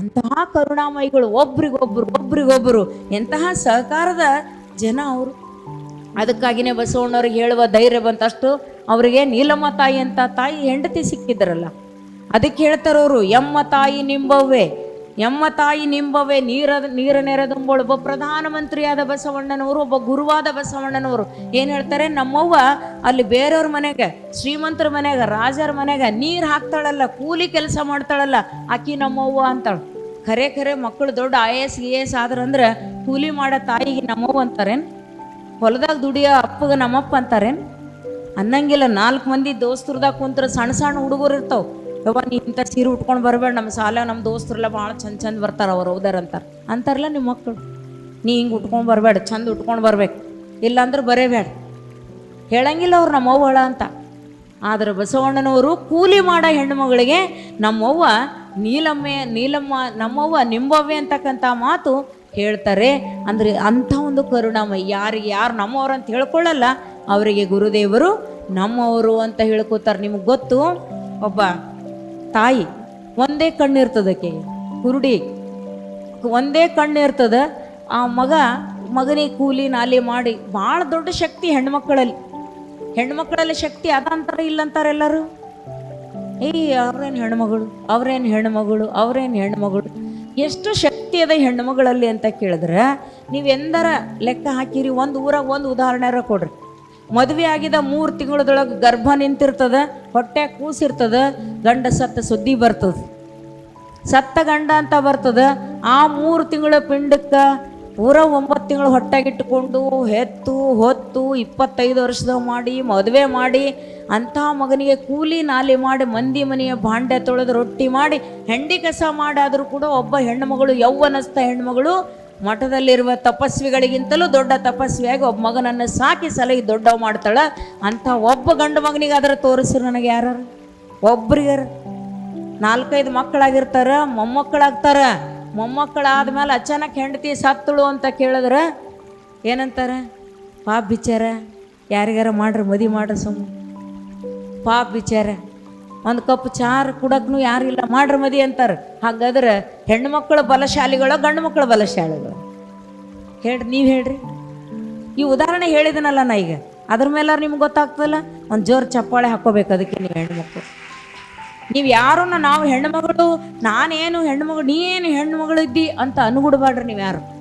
ಅಂತಹ ಕರುಣಾಮಯಿಗಳು ಒಬ್ರಿಗೊಬ್ರು ಒಬ್ರಿಗೊಬ್ರು, ಎಂತಹ ಸಹಕಾರದ ಜನ ಅವರು. ಅದಕ್ಕಾಗಿನೇ ಬಸವಣ್ಣವ್ರಿಗೆ ಹೇಳುವ ಧೈರ್ಯ ಬಂತಷ್ಟು ಅವರಿಗೆ ನೀಲಮ್ಮ ತಾಯಿ ಅಂತ ತಾಯಿ ಹೆಂಡತಿ ಸಿಕ್ಕಿದ್ರಲ್ಲ, ಅದಕ್ಕೆ ಹೇಳ್ತಾರವರು ಎಮ್ಮ ತಾಯಿ ನಿಂಬವ್ವೆ, ಎಮ್ಮ ತಾಯಿ ನಿಂಬವೆ ನೀರ ನೀರ ನೆರೆದುಂಬೋಳು ಒಬ್ಬ ಪ್ರಧಾನಮಂತ್ರಿಯಾದ ಬಸವಣ್ಣನವರು, ಒಬ್ಬ ಗುರುವಾದ ಬಸವಣ್ಣನವರು. ಏನು ಹೇಳ್ತಾರೆ, ನಮ್ಮವ್ವ ಅಲ್ಲಿ ಬೇರೆಯವ್ರ ಮನೆಗೆ, ಶ್ರೀಮಂತರ ಮನೆಗೆ, ರಾಜರ ಮನೆಗೆ ನೀರು ಹಾಕ್ತಾಳಲ್ಲ, ಕೂಲಿ ಕೆಲಸ ಮಾಡ್ತಾಳಲ್ಲ, ಆಕಿ ನಮ್ಮವ್ವ ಅಂತಾಳು. ಖರೆ ಖರೆ ಮಕ್ಕಳು ದೊಡ್ಡ ಐ ಎಸ್, ಇ ಎಸ್ ಆದ್ರಂದ್ರೆ ಕೂಲಿ ಮಾಡೋ ತಾಯಿಗೆ ನಮ್ಮವ್ವ ಅಂತಾರೇನು? ಹೊಲದಾಗ ದುಡಿಯೋ ಅಪ್ಪಗೆ ನಮ್ಮಪ್ಪ ಅಂತಾರೇನು? ಅನ್ನಂಗಿಲ್ಲ, ನಾಲ್ಕು ಮಂದಿ ದೋಸ್ತರದಾಗ ಕುಂತ್ರ ಸಣ್ಣ ಸಣ್ಣ ಹುಡುಗರು ಇರ್ತಾವ. ಯವ್ವ, ನೀ ಇಂಥ ಸೀರೆ ಉಟ್ಕೊಂಡು ಬರಬೇಡ ನಮ್ಮ ಸಾಲ ನಮ್ಮ ದೋಸ್ತರೆಲ್ಲ ಭಾಳ ಚಂದ ಚಂದ ಬರ್ತಾರೆ ಅವ್ರು ಹೌದಾರ ಅಂತಾರೆ. ಅಂತಾರಲ್ಲ ನಿಮ್ಮ ಮಕ್ಕಳು ನೀ ಹಿಂಗೆ ಉಟ್ಕೊಂಡು ಬರಬೇಡ, ಚಂದ ಉಟ್ಕೊಂಡು ಬರ್ಬೇಕು. ಇಲ್ಲಾಂದ್ರೆ ಬರೇಬೇಡ ಹೇಳಂಗಿಲ್ಲ ಅವ್ರು ನಮ್ಮವ್ವಳ ಅಂತ. ಆದ್ರೆ ಬಸವಣ್ಣನವರು ಕೂಲಿ ಮಾಡೋ ಹೆಣ್ಣುಮಗಳಿಗೆ ನಮ್ಮವ್ವ ನೀಲಮ್ಮೆ ನೀಲಮ್ಮ, ನಮ್ಮವ್ವ ನಿಂಬವ್ವೆ ಅಂತಕ್ಕಂಥ ಮಾತು ಹೇಳ್ತಾರೆ. ಅಂದರೆ ಅಂಥ ಒಂದು ಕರುಣಾಮಯ. ಯಾರಿಗೆ ಯಾರು ನಮ್ಮವರು ಅಂತ ಹೇಳ್ಕೊಳ್ಳಲ್ಲ, ಅವರಿಗೆ ಗುರುದೇವರು ನಮ್ಮವರು ಅಂತ ಹೇಳ್ಕೋತಾರೆ ನಿಮಗೆ ಗೊತ್ತು? ಒಬ್ಬ ತಾಯಿ ಒಂದೇ ಕಣ್ಣಿರ್ತದಕ್ಕೆ ಕುರುಡಿ. ಒಂದೇ ಕಣ್ಣಿರ್ತದ. ಆ ಮಗ ಮಗನಿಗೆ ಕೂಲಿ ನಾಲಿ ಮಾಡಿ, ಭಾಳ ದೊಡ್ಡ ಶಕ್ತಿ ಹೆಣ್ಮಕ್ಕಳಲ್ಲಿ ಹೆಣ್ಮಕ್ಕಳಲ್ಲಿ ಶಕ್ತಿ ಅದ ಅಂತಾರೆ ಇಲ್ಲ ಅಂತಾರೆ ಎಲ್ಲರೂ ಏಯ್ ಅವ್ರೇನು ಹೆಣ್ಮಗಳು ಅವ್ರೇನು ಹೆಣ್ಮಗಳು ಅವ್ರೇನು ಹೆಣ್ಮಗಳು? ಎಷ್ಟು ಶಕ್ತಿ ಅದ ಹೆಣ್ಮಗಳಲ್ಲಿ ಅಂತ ಕೇಳಿದ್ರೆ, ನೀವು ಎಂದರ ಲೆಕ್ಕ ಹಾಕಿರಿ, ಒಂದು ಊರಾಗ ಒಂದು ಉದಾಹರಣೆ ಕೊಡ್ರಿ. ಮದುವೆ ಆಗಿದ ಮೂರು ತಿಂಗಳದೊಳಗೆ ಗರ್ಭ ನಿಂತಿರ್ತದ, ಹೊಟ್ಟೆ ಕೂಸಿರ್ತದ, ಗಂಡ ಸತ್ತ ಸುದ್ದಿ ಬರ್ತದ. ಸತ್ತ ಗಂಡ ಅಂತ ಬರ್ತದ, ಆ ಮೂರು ತಿಂಗಳ ಪಿಂಡಕ್ಕೆ ಪೂರ ಒಂಬತ್ತು ತಿಂಗಳು ಹೊಟ್ಟೆಗಿಟ್ಟುಕೊಂಡು ಹೆತ್ತು, ಹೊತ್ತು ಇಪ್ಪತ್ತೈದು ವರ್ಷದ ಮಾಡಿ, ಮದುವೆ ಮಾಡಿ, ಅಂಥ ಮಗನಿಗೆ ಕೂಲಿ ನಾಲಿ ಮಾಡಿ, ಮಂದಿ ಮನೆಯ ಭಾಂಡೆ ತೊಳೆದು ರೊಟ್ಟಿ ಮಾಡಿ, ಹೆಂಡಿ ಕಸ ಮಾಡಾದರೂ ಕೂಡ ಒಬ್ಬ ಹೆಣ್ಣುಮಗಳು, ಯೌವನಸ್ಥ ಹೆಣ್ಣುಮಗಳು ಮಠದಲ್ಲಿರುವ ತಪಸ್ವಿಗಳಿಗಿಂತಲೂ ದೊಡ್ಡ ತಪಸ್ವಿಯಾಗಿ ಒಬ್ಬ ಮಗನನ್ನು ಸಾಕಿ ಸಲಹಿ ದೊಡ್ಡವ ಮಾಡ್ತಾಳೆ. ಅಂಥ ಒಬ್ಬ ಗಂಡು ಮಗನಿಗೆ ಅದರ ತೋರಿಸ್ರು ನನಗೆ ಯಾರು? ಒಬ್ರಿಗಾರ ನಾಲ್ಕೈದು ಮಕ್ಕಳಾಗಿರ್ತಾರೆ, ಮೊಮ್ಮಕ್ಕಳಾಗ್ತಾರ? ಮೊಮ್ಮಕ್ಕಳಾದ್ಮೇಲೆ ಅಚಾನಕ್ ಹೆಂಡತಿ ಸತ್ತಳು ಅಂತ ಕೇಳಿದ್ರೆ, ಏನಂತಾರೆ? ಪಾಪ ಬಿಚಾರ ಯಾರಿಗಾರ ಮಾಡ್ರಿ ಮದಿ ಮಾಡ್ರಿ ಸುಮ್ಮ ಪಾಪ ಬಿಚಾರ ಒಂದು ಕಪ್ ಚಾರ್ ಕುಡಕ್ನು ಯಾರಿಲ್ಲ ಮಾಡ್ರಿ ಮದಿ ಅಂತಾರೆ. ಹಾಗಾದ್ರೆ ಹೆಣ್ಣು ಮಕ್ಕಳು ಬಲಶಾಲಿಗಳು, ಗಂಡು ಮಕ್ಕಳು ಬಲಶಾಲಿಗಳು. ಹೇಳ್ರಿ, ನೀವು ಹೇಳ್ರಿ. ಈ ಉದಾಹರಣೆ ಹೇಳಿದನಲ್ಲ ನಾ ಈಗ. ಅದ್ರ ಮೇಲಾರು ನಿಮ್ಗೆ ಗೊತ್ತಾಗ್ತದಲ್ಲ? ಒಂದು ಜೋರು ಚಪ್ಪಾಳೆ ಹಾಕೋಬೇಕು ಅದಕ್ಕೆ ನೀವು ಹೆಣ್ಮಕ್ಳು. ನೀವು ಯಾರನ್ನ ನಾವು ಹೆಣ್ಮಗಳು ನಾನೇನು ಹೆಣ್ಮಗಳು ನೀ ಏನು ಹೆಣ್ಮಗಳು ಇದ್ದಿ ಅಂತ ಅನ್ಗುಡ್ಬಾಡ್ರಿ ನೀವು ಯಾರು?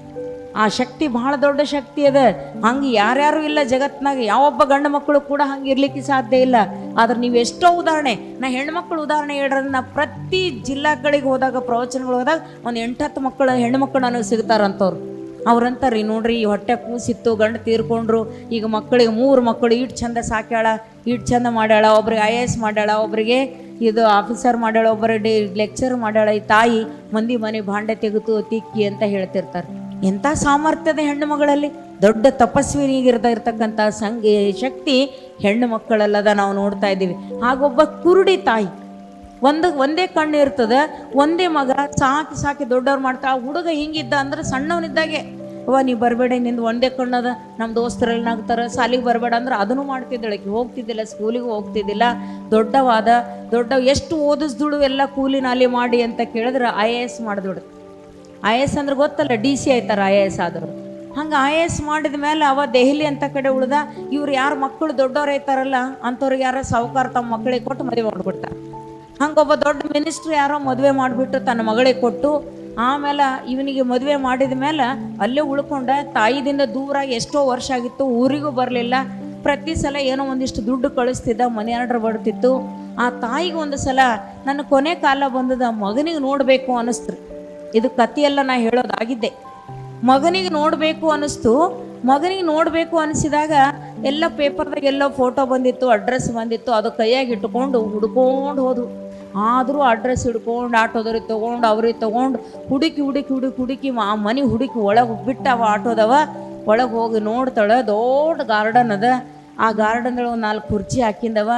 ಆ ಶಕ್ತಿ ಬಹಳ ದೊಡ್ಡ ಶಕ್ತಿ ಅದ. ಹಂಗೆ ಯಾರ್ಯಾರು ಇಲ್ಲ ಜಗತ್ನಾಗ, ಯಾವೊಬ್ಬ ಗಂಡು ಮಕ್ಕಳು ಕೂಡ ಹಂಗೆ ಇರ್ಲಿಕ್ಕೆ ಸಾಧ್ಯ ಇಲ್ಲ. ಆದ್ರೆ ನೀವು ಎಷ್ಟೋ ಉದಾಹರಣೆ, ನಾ ಹೆಣ್ಮಕ್ಳು ಉದಾಹರಣೆ ಹೇಳ್ರೆ ನಾ ಪ್ರತಿ ಜಿಲ್ಲಾಗಳಿಗೆ ಹೋದಾಗ, ಪ್ರವಚನಗಳು ಹೋದಾಗ ಒಂದು ಎಂಟತ್ತು ಮಕ್ಕಳು ಹೆಣ್ಮಕ್ಳು ನನಗೆ ಸಿಗ್ತಾರಂತವ್ರು. ಅವ್ರಂತಾರ್ರಿ, ನೋಡ್ರಿ ಈ ಹೊಟ್ಟೆ ಕೂಸಿತ್ತು, ಗಂಡು ತೀರ್ಕೊಂಡ್ರು, ಈಗ ಮಕ್ಕಳಿಗೆ ಮೂರು ಮಕ್ಕಳು ಈಟ್ ಚಂದ ಸಾಕ್ಯಾಳ, ಈಟ್ ಚಂದ ಮಾಡ್ಯಾಳ, ಒಬ್ರಿಗೆ ಐ ಎ ಎಸ್ ಮಾಡ್ಯಾಳ, ಒಬ್ರಿಗೆ ಇದು ಆಫೀಸರ್ ಮಾಡ್ಯಾಳ, ಒಬ್ಬರು ಲೆಕ್ಚರ್ ಮಾಡ್ಯಾಳ, ಈ ತಾಯಿ ಮಂದಿ ಮನೆ ಭಾಂಡೆ ತೆಗೆದು ತಿಕ್ಕಿ ಅಂತ ಹೇಳ್ತಿರ್ತಾರೆ. ಎಂಥ ಸಾಮರ್ಥ್ಯದ ಹೆಣ್ಣು ಮಗಳಲ್ಲಿ? ದೊಡ್ಡ ತಪಸ್ವಿನಿಗಿರ್ದ ಇರ್ತಕ್ಕಂಥ ಸಂಘ ಶಕ್ತಿ ಹೆಣ್ಣು ಮಕ್ಕಳಲ್ಲದ ನಾವು ನೋಡ್ತಾ ಇದ್ದೀವಿ. ಹಾಗೊಬ್ಬ ಕುರುಡಿ ತಾಯಿ, ಒಂದು, ಒಂದೇ ಕಣ್ಣು ಇರ್ತದೆ, ಒಂದೇ ಮಗ ಸಾಕಿ ಸಾಕಿ ದೊಡ್ಡವ್ರು ಮಾಡ್ತಾ, ಹುಡುಗ ಹಿಂಗಿದ್ದ ಅಂದ್ರೆ ಸಣ್ಣವನಿದ್ದಾಗೆ ಅವ್ವ, ನೀ ಬರಬೇಡ ನಿಂದು ಒಂದೇ ಕಣ್ಣದ ನಮ್ಮ ದೋಸ್ತರೆಲ್ಲ ನಾಗ್ತಾರೆ ಸಾಲಿಗೆ ಬರಬೇಡ ಅಂದ್ರೆ ಅದನ್ನು ಮಾಡ್ತಿದ್ದಾಳೆ ಹೋಗ್ತಿದ್ದಿಲ್ಲ ಸ್ಕೂಲಿಗೆ ಹೋಗ್ತಿದ್ದಿಲ್ಲ. ದೊಡ್ಡವಾದ, ದೊಡ್ಡ, ಎಷ್ಟು ಓದಿಸ್ದುಳು ಎಲ್ಲ ಕೂಲಿ ನಾಲಿ ಮಾಡಿ ಅಂತ ಕೇಳಿದ್ರೆ ಐ ಎ ಎಸ್ ಮಾಡಿದಳು. ಐ ಎ ಎಸ್ ಅಂದ್ರೆ ಗೊತ್ತಲ್ಲ ಡಿ ಸಿ ಆಯ್ತಾರೆ ಐ ಎ ಎಸ್ ಆದರು ಹಂಗೆ ಐ ಎ ಎಸ್ ಮಾಡಿದ ಮೇಲೆ ಅವ ದೆಹಲಿ ಅಂತ ಕಡೆ ಉಳ್ದ, ಇವ್ರು ಯಾರು ಮಕ್ಕಳು ದೊಡ್ಡವ್ರು ಐತಾರಲ್ಲ ಅಂಥವ್ರಿಗೆ ಯಾರೋ ಸಾವುಕಾರ ತಮ್ಮ ಮಕ್ಕಳಿಗೆ ಕೊಟ್ಟು ಮದುವೆ ಮಾಡ್ಬಿಡ್ತಾರೆ. ಹಂಗೊಬ್ಬ ದೊಡ್ಡ ಮಿನಿಸ್ಟ್ರ್ ಯಾರೋ ಮದುವೆ ಮಾಡಿಬಿಟ್ಟು ತನ್ನ ಮಗಳಿಗೆ ಕೊಟ್ಟು ಆಮೇಲೆ ಇವನಿಗೆ ಮದುವೆ ಮಾಡಿದ ಮೇಲೆ ಅಲ್ಲೇ ಉಳ್ಕೊಂಡ ತಾಯಿದಿಂದ ದೂರ ಎಷ್ಟೋ ವರ್ಷ ಆಗಿತ್ತು, ಊರಿಗೂ ಬರಲಿಲ್ಲ. ಪ್ರತಿ ಸಲ ಏನೋ ಒಂದಿಷ್ಟು ದುಡ್ಡು ಕಳಿಸ್ತಿದ್ದ, ಮನೆ ಆರ್ಡರ್ ಬರ್ತಿತ್ತು ಆ ತಾಯಿಗೆ ಒಂದು ಸಲ ನನ್ನ ಕೊನೆ ಕಾಲ ಬಂದದ, ಮಗನಿಗೆ ನೋಡಬೇಕು ಅನ್ನಿಸ್ತು ಇದು ಕಥೆಯೆಲ್ಲ ನಾ ಹೇಳೋದಾಗಿದ್ದೆ. ಮಗನಿಗೆ ನೋಡಬೇಕು ಅನ್ನಿಸ್ತು ಮಗನಿಗೆ ನೋಡಬೇಕು ಅನಿಸಿದಾಗ ಎಲ್ಲ ಪೇಪರ್ದಾಗ ಎಲ್ಲೋ ಫೋಟೋ ಬಂದಿತ್ತು ಅಡ್ರೆಸ್ ಬಂದಿತ್ತು, ಅದು ಕೈಯಾಗಿ ಇಟ್ಕೊಂಡು ಹುಡ್ಕೊಂಡು ಹೋದ್ರು ಆದರೂ ಅಡ್ರೆಸ್ ಹಿಡ್ಕೊಂಡು ಆಟೋದವ್ರಿಗೆ ತೊಗೊಂಡು, ಅವ್ರಿಗೆ ತೊಗೊಂಡು ಹುಡುಕಿ ಹುಡುಕಿ ಹುಡುಕಿ ಹುಡುಕಿ ಆ ಮನೆ ಹುಡುಕಿ ಒಳಗೆ ಬಿಟ್ಟವ ಆಟೋದವ ಒಳಗೆ ಹೋಗಿ ನೋಡ್ತಾಳೆ, ದೊಡ್ಡ ಗಾರ್ಡನ್ ಅದ. ಆ ಗಾರ್ಡನ್ದೊಳಗೆ ಒಂದು ನಾಲ್ಕು ಕುರ್ಚಿ ಹಾಕಿಂದವ.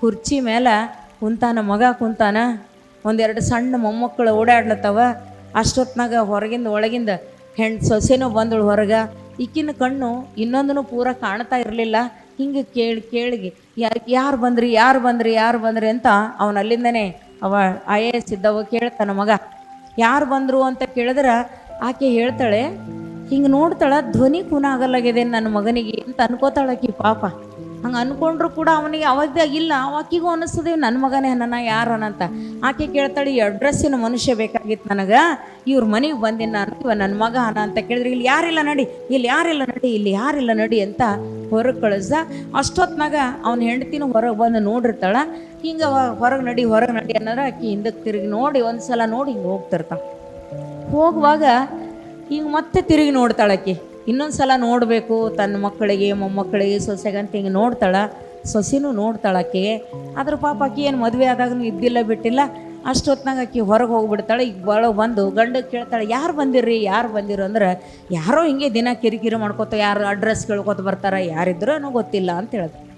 ಕುರ್ಚಿ ಮೇಲೆ ಕುಂತಾನ, ಮಗ ಕುಂತಾನ. ಒಂದೆರಡು ಸಣ್ಣ ಮೊಮ್ಮಕ್ಕಳು ಓಡಾಡ್ಲತ್ತವ. ಅಷ್ಟೊತ್ನಾಗ ಹೊರಗಿಂದ, ಒಳಗಿಂದ ಹೆಣ್ಣು ಸೊಸೆನೂ ಬಂದಳು ಹೊರಗೆ. ಈಕಿನ ಕಣ್ಣು ಇನ್ನೊಂದನ್ನು ಪೂರ ಕಾಣ್ತಾ ಇರಲಿಲ್ಲ. ಹಿಂಗೆ ಕೇಳಿ, ಕೇಳಿಗೆ ಯಾರು ಯಾರು ಬಂದ್ರಿ ಯಾರು ಬಂದ್ರಿ ಯಾರು ಬಂದ್ರಿ ಅಂತ ಅವನು ಅಲ್ಲಿಂದನೇ ಅವ ಐ ಎ ಎಸ್ ಇದ್ದವ ಕೇಳ್ತಾನ ಮಗ. ಯಾರು ಬಂದರು ಅಂತ ಕೇಳಿದ್ರೆ ಆಕೆ ಹೇಳ್ತಾಳೆ, ಹಿಂಗೆ ನೋಡ್ತಾಳೆ ಧ್ವನಿ ಖೂನ ಆಗಲ್ಲಾಗಿದೆ ನನ್ನ ಮಗನಿಗೆ ಅಂತ ಅನ್ಕೋತಾಳಕಿ ಪಾಪ. ಹಂಗೆ ಅನ್ಕೊಂಡ್ರು ಕೂಡ ಅವನಿಗೆ ಅವಾಗ ಇಲ್ಲ ಆಕಿಗೂ ಅನ್ನಿಸ್ತದೆ ನನ್ನ ಮಗನೇ, ನನ್ನ ಯಾರನಂತ ಆಕೆ ಕೇಳ್ತಾಳೆ, ಈ ಅಡ್ರೆಸ್ಸಿನ ಮನುಷ್ಯ ಬೇಕಾಗಿತ್ತು ನನಗೆ? ಇವ್ರ ಮನೆಗೆ ಬಂದಿನ ಇವ ನನ್ನ ಮಗ ಅನ ಅಂತ ಕೇಳಿದ್ರೆ, ಇಲ್ಲಿ ಯಾರಿಲ್ಲ ನಡಿ, ಇಲ್ಲಿ ಯಾರಿಲ್ಲ ನಡಿ, ಇಲ್ಲಿ ಯಾರಿಲ್ಲ ನಡಿ ಅಂತ ಹೊರಗೆ ಕಳಿಸ್ದ ಅಷ್ಟೊತ್ನಾಗ ಅವನ ಹೆಂಡತಿನೂ ಹೊರಗೆ ಬಂದು ನೋಡಿರ್ತಾಳ. ಹಿಂಗೆ ಹೊರಗೆ ನಡಿ ಹೊರಗೆ ನಡಿ ಅನ್ನೋದ್ರೆ ಆಕಿ ಹಿಂದಕ್ಕೆ ತಿರುಗಿ ನೋಡಿ ಒಂದು ಸಲ ನೋಡಿ ಹಿಂಗೆ ಹೋಗ್ತಿರ್ತಾಳ. ಹೋಗುವಾಗ ಹಿಂಗೆ ಮತ್ತೆ ತಿರುಗಿ ನೋಡ್ತಾಳೆ ಆಕಿ. ಇನ್ನೊಂದು ಸಲ ನೋಡಬೇಕು, ತನ್ನ ಮಕ್ಕಳಿಗೆ, ಮೊಮ್ಮಕ್ಕಳಿಗೆ ಸೊಸೆಗಂತ ಹಿಂಗೆ ನೋಡ್ತಾಳೆ. ಸೊಸೆನೂ ನೋಡ್ತಾಳೆ ಆಕೆ. ಅದ್ರ ಪಾಪ ಆಕಿ ಏನು ಮದುವೆ ಆದಾಗೂ ಇದ್ದಿಲ್ಲ, ಬಿಟ್ಟಿಲ್ಲ. ಅಷ್ಟೊತ್ನಾಗ ಆಕಿ ಹೊರಗೆ ಹೋಗ್ಬಿಡ್ತಾಳೆ. ಈಗ ಬಳ ಬಂದು ಗಂಡ ಕೇಳ್ತಾಳೆ, ಯಾರು ಬಂದಿರ್ರಿ, ಯಾರು ಬಂದಿರು? ಅಂದ್ರೆ, ಯಾರೋ ಹಿಂಗೆ ದಿನ ಕಿರಿಕಿರಿ ಮಾಡ್ಕೋತ, ಯಾರು ಅಡ್ರೆಸ್ ಕೇಳ್ಕೊತ ಬರ್ತಾರ ಯಾರಿದ್ರೂ ಗೊತ್ತಿಲ್ಲ ಅಂತ ಹೇಳ್ದೆ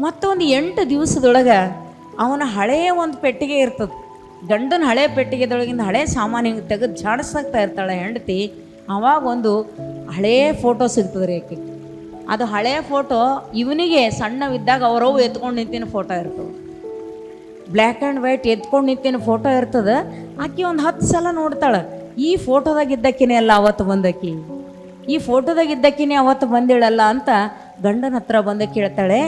ಮತ್ತೊಂದು ಎಂಟು ದಿವಸದೊಳಗೆ ಅವನ ಹಳೆಯ ಒಂದು ಪೆಟ್ಟಿಗೆ ಇರ್ತದೆ. ಗಂಡನ ಹಳೆ ಪೆಟ್ಟಿಗೆದೊಳಗಿಂದ ಹಳೆ ಸಾಮಾನು ಹಿಂಗೆ ತೆಗೆದು ಜಾಡಿಸ್ತಾ ಇರ್ತಾಳೆ ಹೆಂಡತಿ. ಅವಾಗ ಒಂದು ಹಳೇ ಫೋಟೋ ಸಿಗ್ತದೆ ರೀ ಆಕೆ ಅದು ಹಳೆಯ ಫೋಟೋ, ಇವನಿಗೆ ಸಣ್ಣವಿದ್ದಾಗ ಅವರವು ಎತ್ಕೊಂಡು ನಿಂತಿನ ಫೋಟೋ ಇರ್ತದೆ. ಬ್ಲ್ಯಾಕ್ ಆ್ಯಂಡ್ ವೈಟ್ ಎತ್ಕೊಂಡು ನಿಂತಿನ ಫೋಟೋ ಇರ್ತದೆ. ಆಕೆ ಒಂದು ಹತ್ತು ಸಲ ನೋಡ್ತಾಳೆ, ಈ ಫೋಟೋದಾಗಿದ್ದಕ್ಕಿನೇ ಅಲ್ಲ ಅವತ್ತು ಬಂದಕ್ಕಿ ಈ ಫೋಟೋದಾಗಿದ್ದಕ್ಕಿನೇ ಅವತ್ತು ಬಂದಿಳಲ್ಲ ಅಂತ ಗಂಡನ ಹತ್ರ ಬಂದ ಕೇಳ್ತಾಳೆ,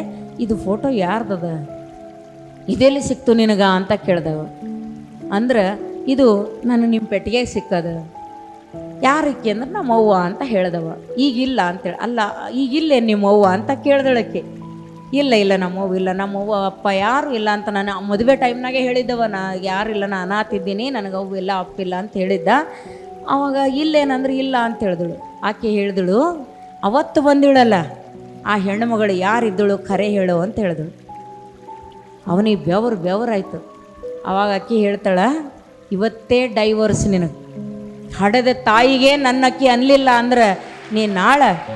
ಇದು ಫೋಟೋ ಯಾರ್ದದ? ಇದೆಲ್ಲಿ ಸಿಕ್ತು ನಿನಗ? ಅಂತ ಕೇಳ್ದವ ಅಂದ್ರೆ, ಇದು ನಾನು ನಿಮ್ಮ ಪೆಟ್ಟಿಗೆ ಸಿಕ್ಕದ. ಯಾರಕ್ಕೆ ಅಂದ್ರೆ ನಮ್ಮ ಅವ್ವ ಅಂತ ಹೇಳ್ದವ. ಈಗಿಲ್ಲ ಅಂತೇಳಿ, ಅಲ್ಲ ಈಗಿಲ್ಲೇ ನಿಮ್ಮ ಅವ್ವ ಅಂತ ಕೇಳ್ದಳಕ್ಕೆ. ಇಲ್ಲ ಇಲ್ಲ ನಮ್ಮವ್ವ ಇಲ್ಲ ನಮ್ಮವ್ವ ಅಪ್ಪ ಯಾರು ಇಲ್ಲ ಅಂತ ನಾನು ಮದುವೆ ಟೈಮ್ನಾಗೆ ಹೇಳಿದ್ದವ. ನಾ ಯಾರಿಲ್ಲ ನಾ ಅನಾತಿದ್ದೀನಿ ನನಗೆ ಅವ್ವ ಇಲ್ಲ ಅಪ್ಪಿಲ್ಲ ಅಂತ ಹೇಳಿದ್ದ. ಅವಾಗ ಇಲ್ಲೇನಂದ್ರೆ ಇಲ್ಲ ಅಂತ ಹೇಳಿದಳು. ಆಕೆ ಹೇಳಿದಳು, ಅವತ್ತು ಬಂದಿಳಲ್ಲ, ಆ ಹೆಣ್ಣುಮಗಳು ಯಾರಿದ್ದಳು ಕರೆ ಹೇಳು ಅಂತ ಹೇಳಿದಳು. ಅವನಿಗೆ ಬೆವರು ಬೆವರಾಯ್ತು. ಅವಾಗ ಅಕ್ಕಿ ಹೇಳ್ತಾಳ, ಇವತ್ತೇ ಡೈವರ್ಸ್ ನಿನಗೆ. ಹಡೆದ ತಾಯಿಗೆ ನನ್ನಕ್ಕಿ ಅನ್ಲಿಲ್ಲ ಅಂದ್ರೆ ನೀ ನಾಳೆ?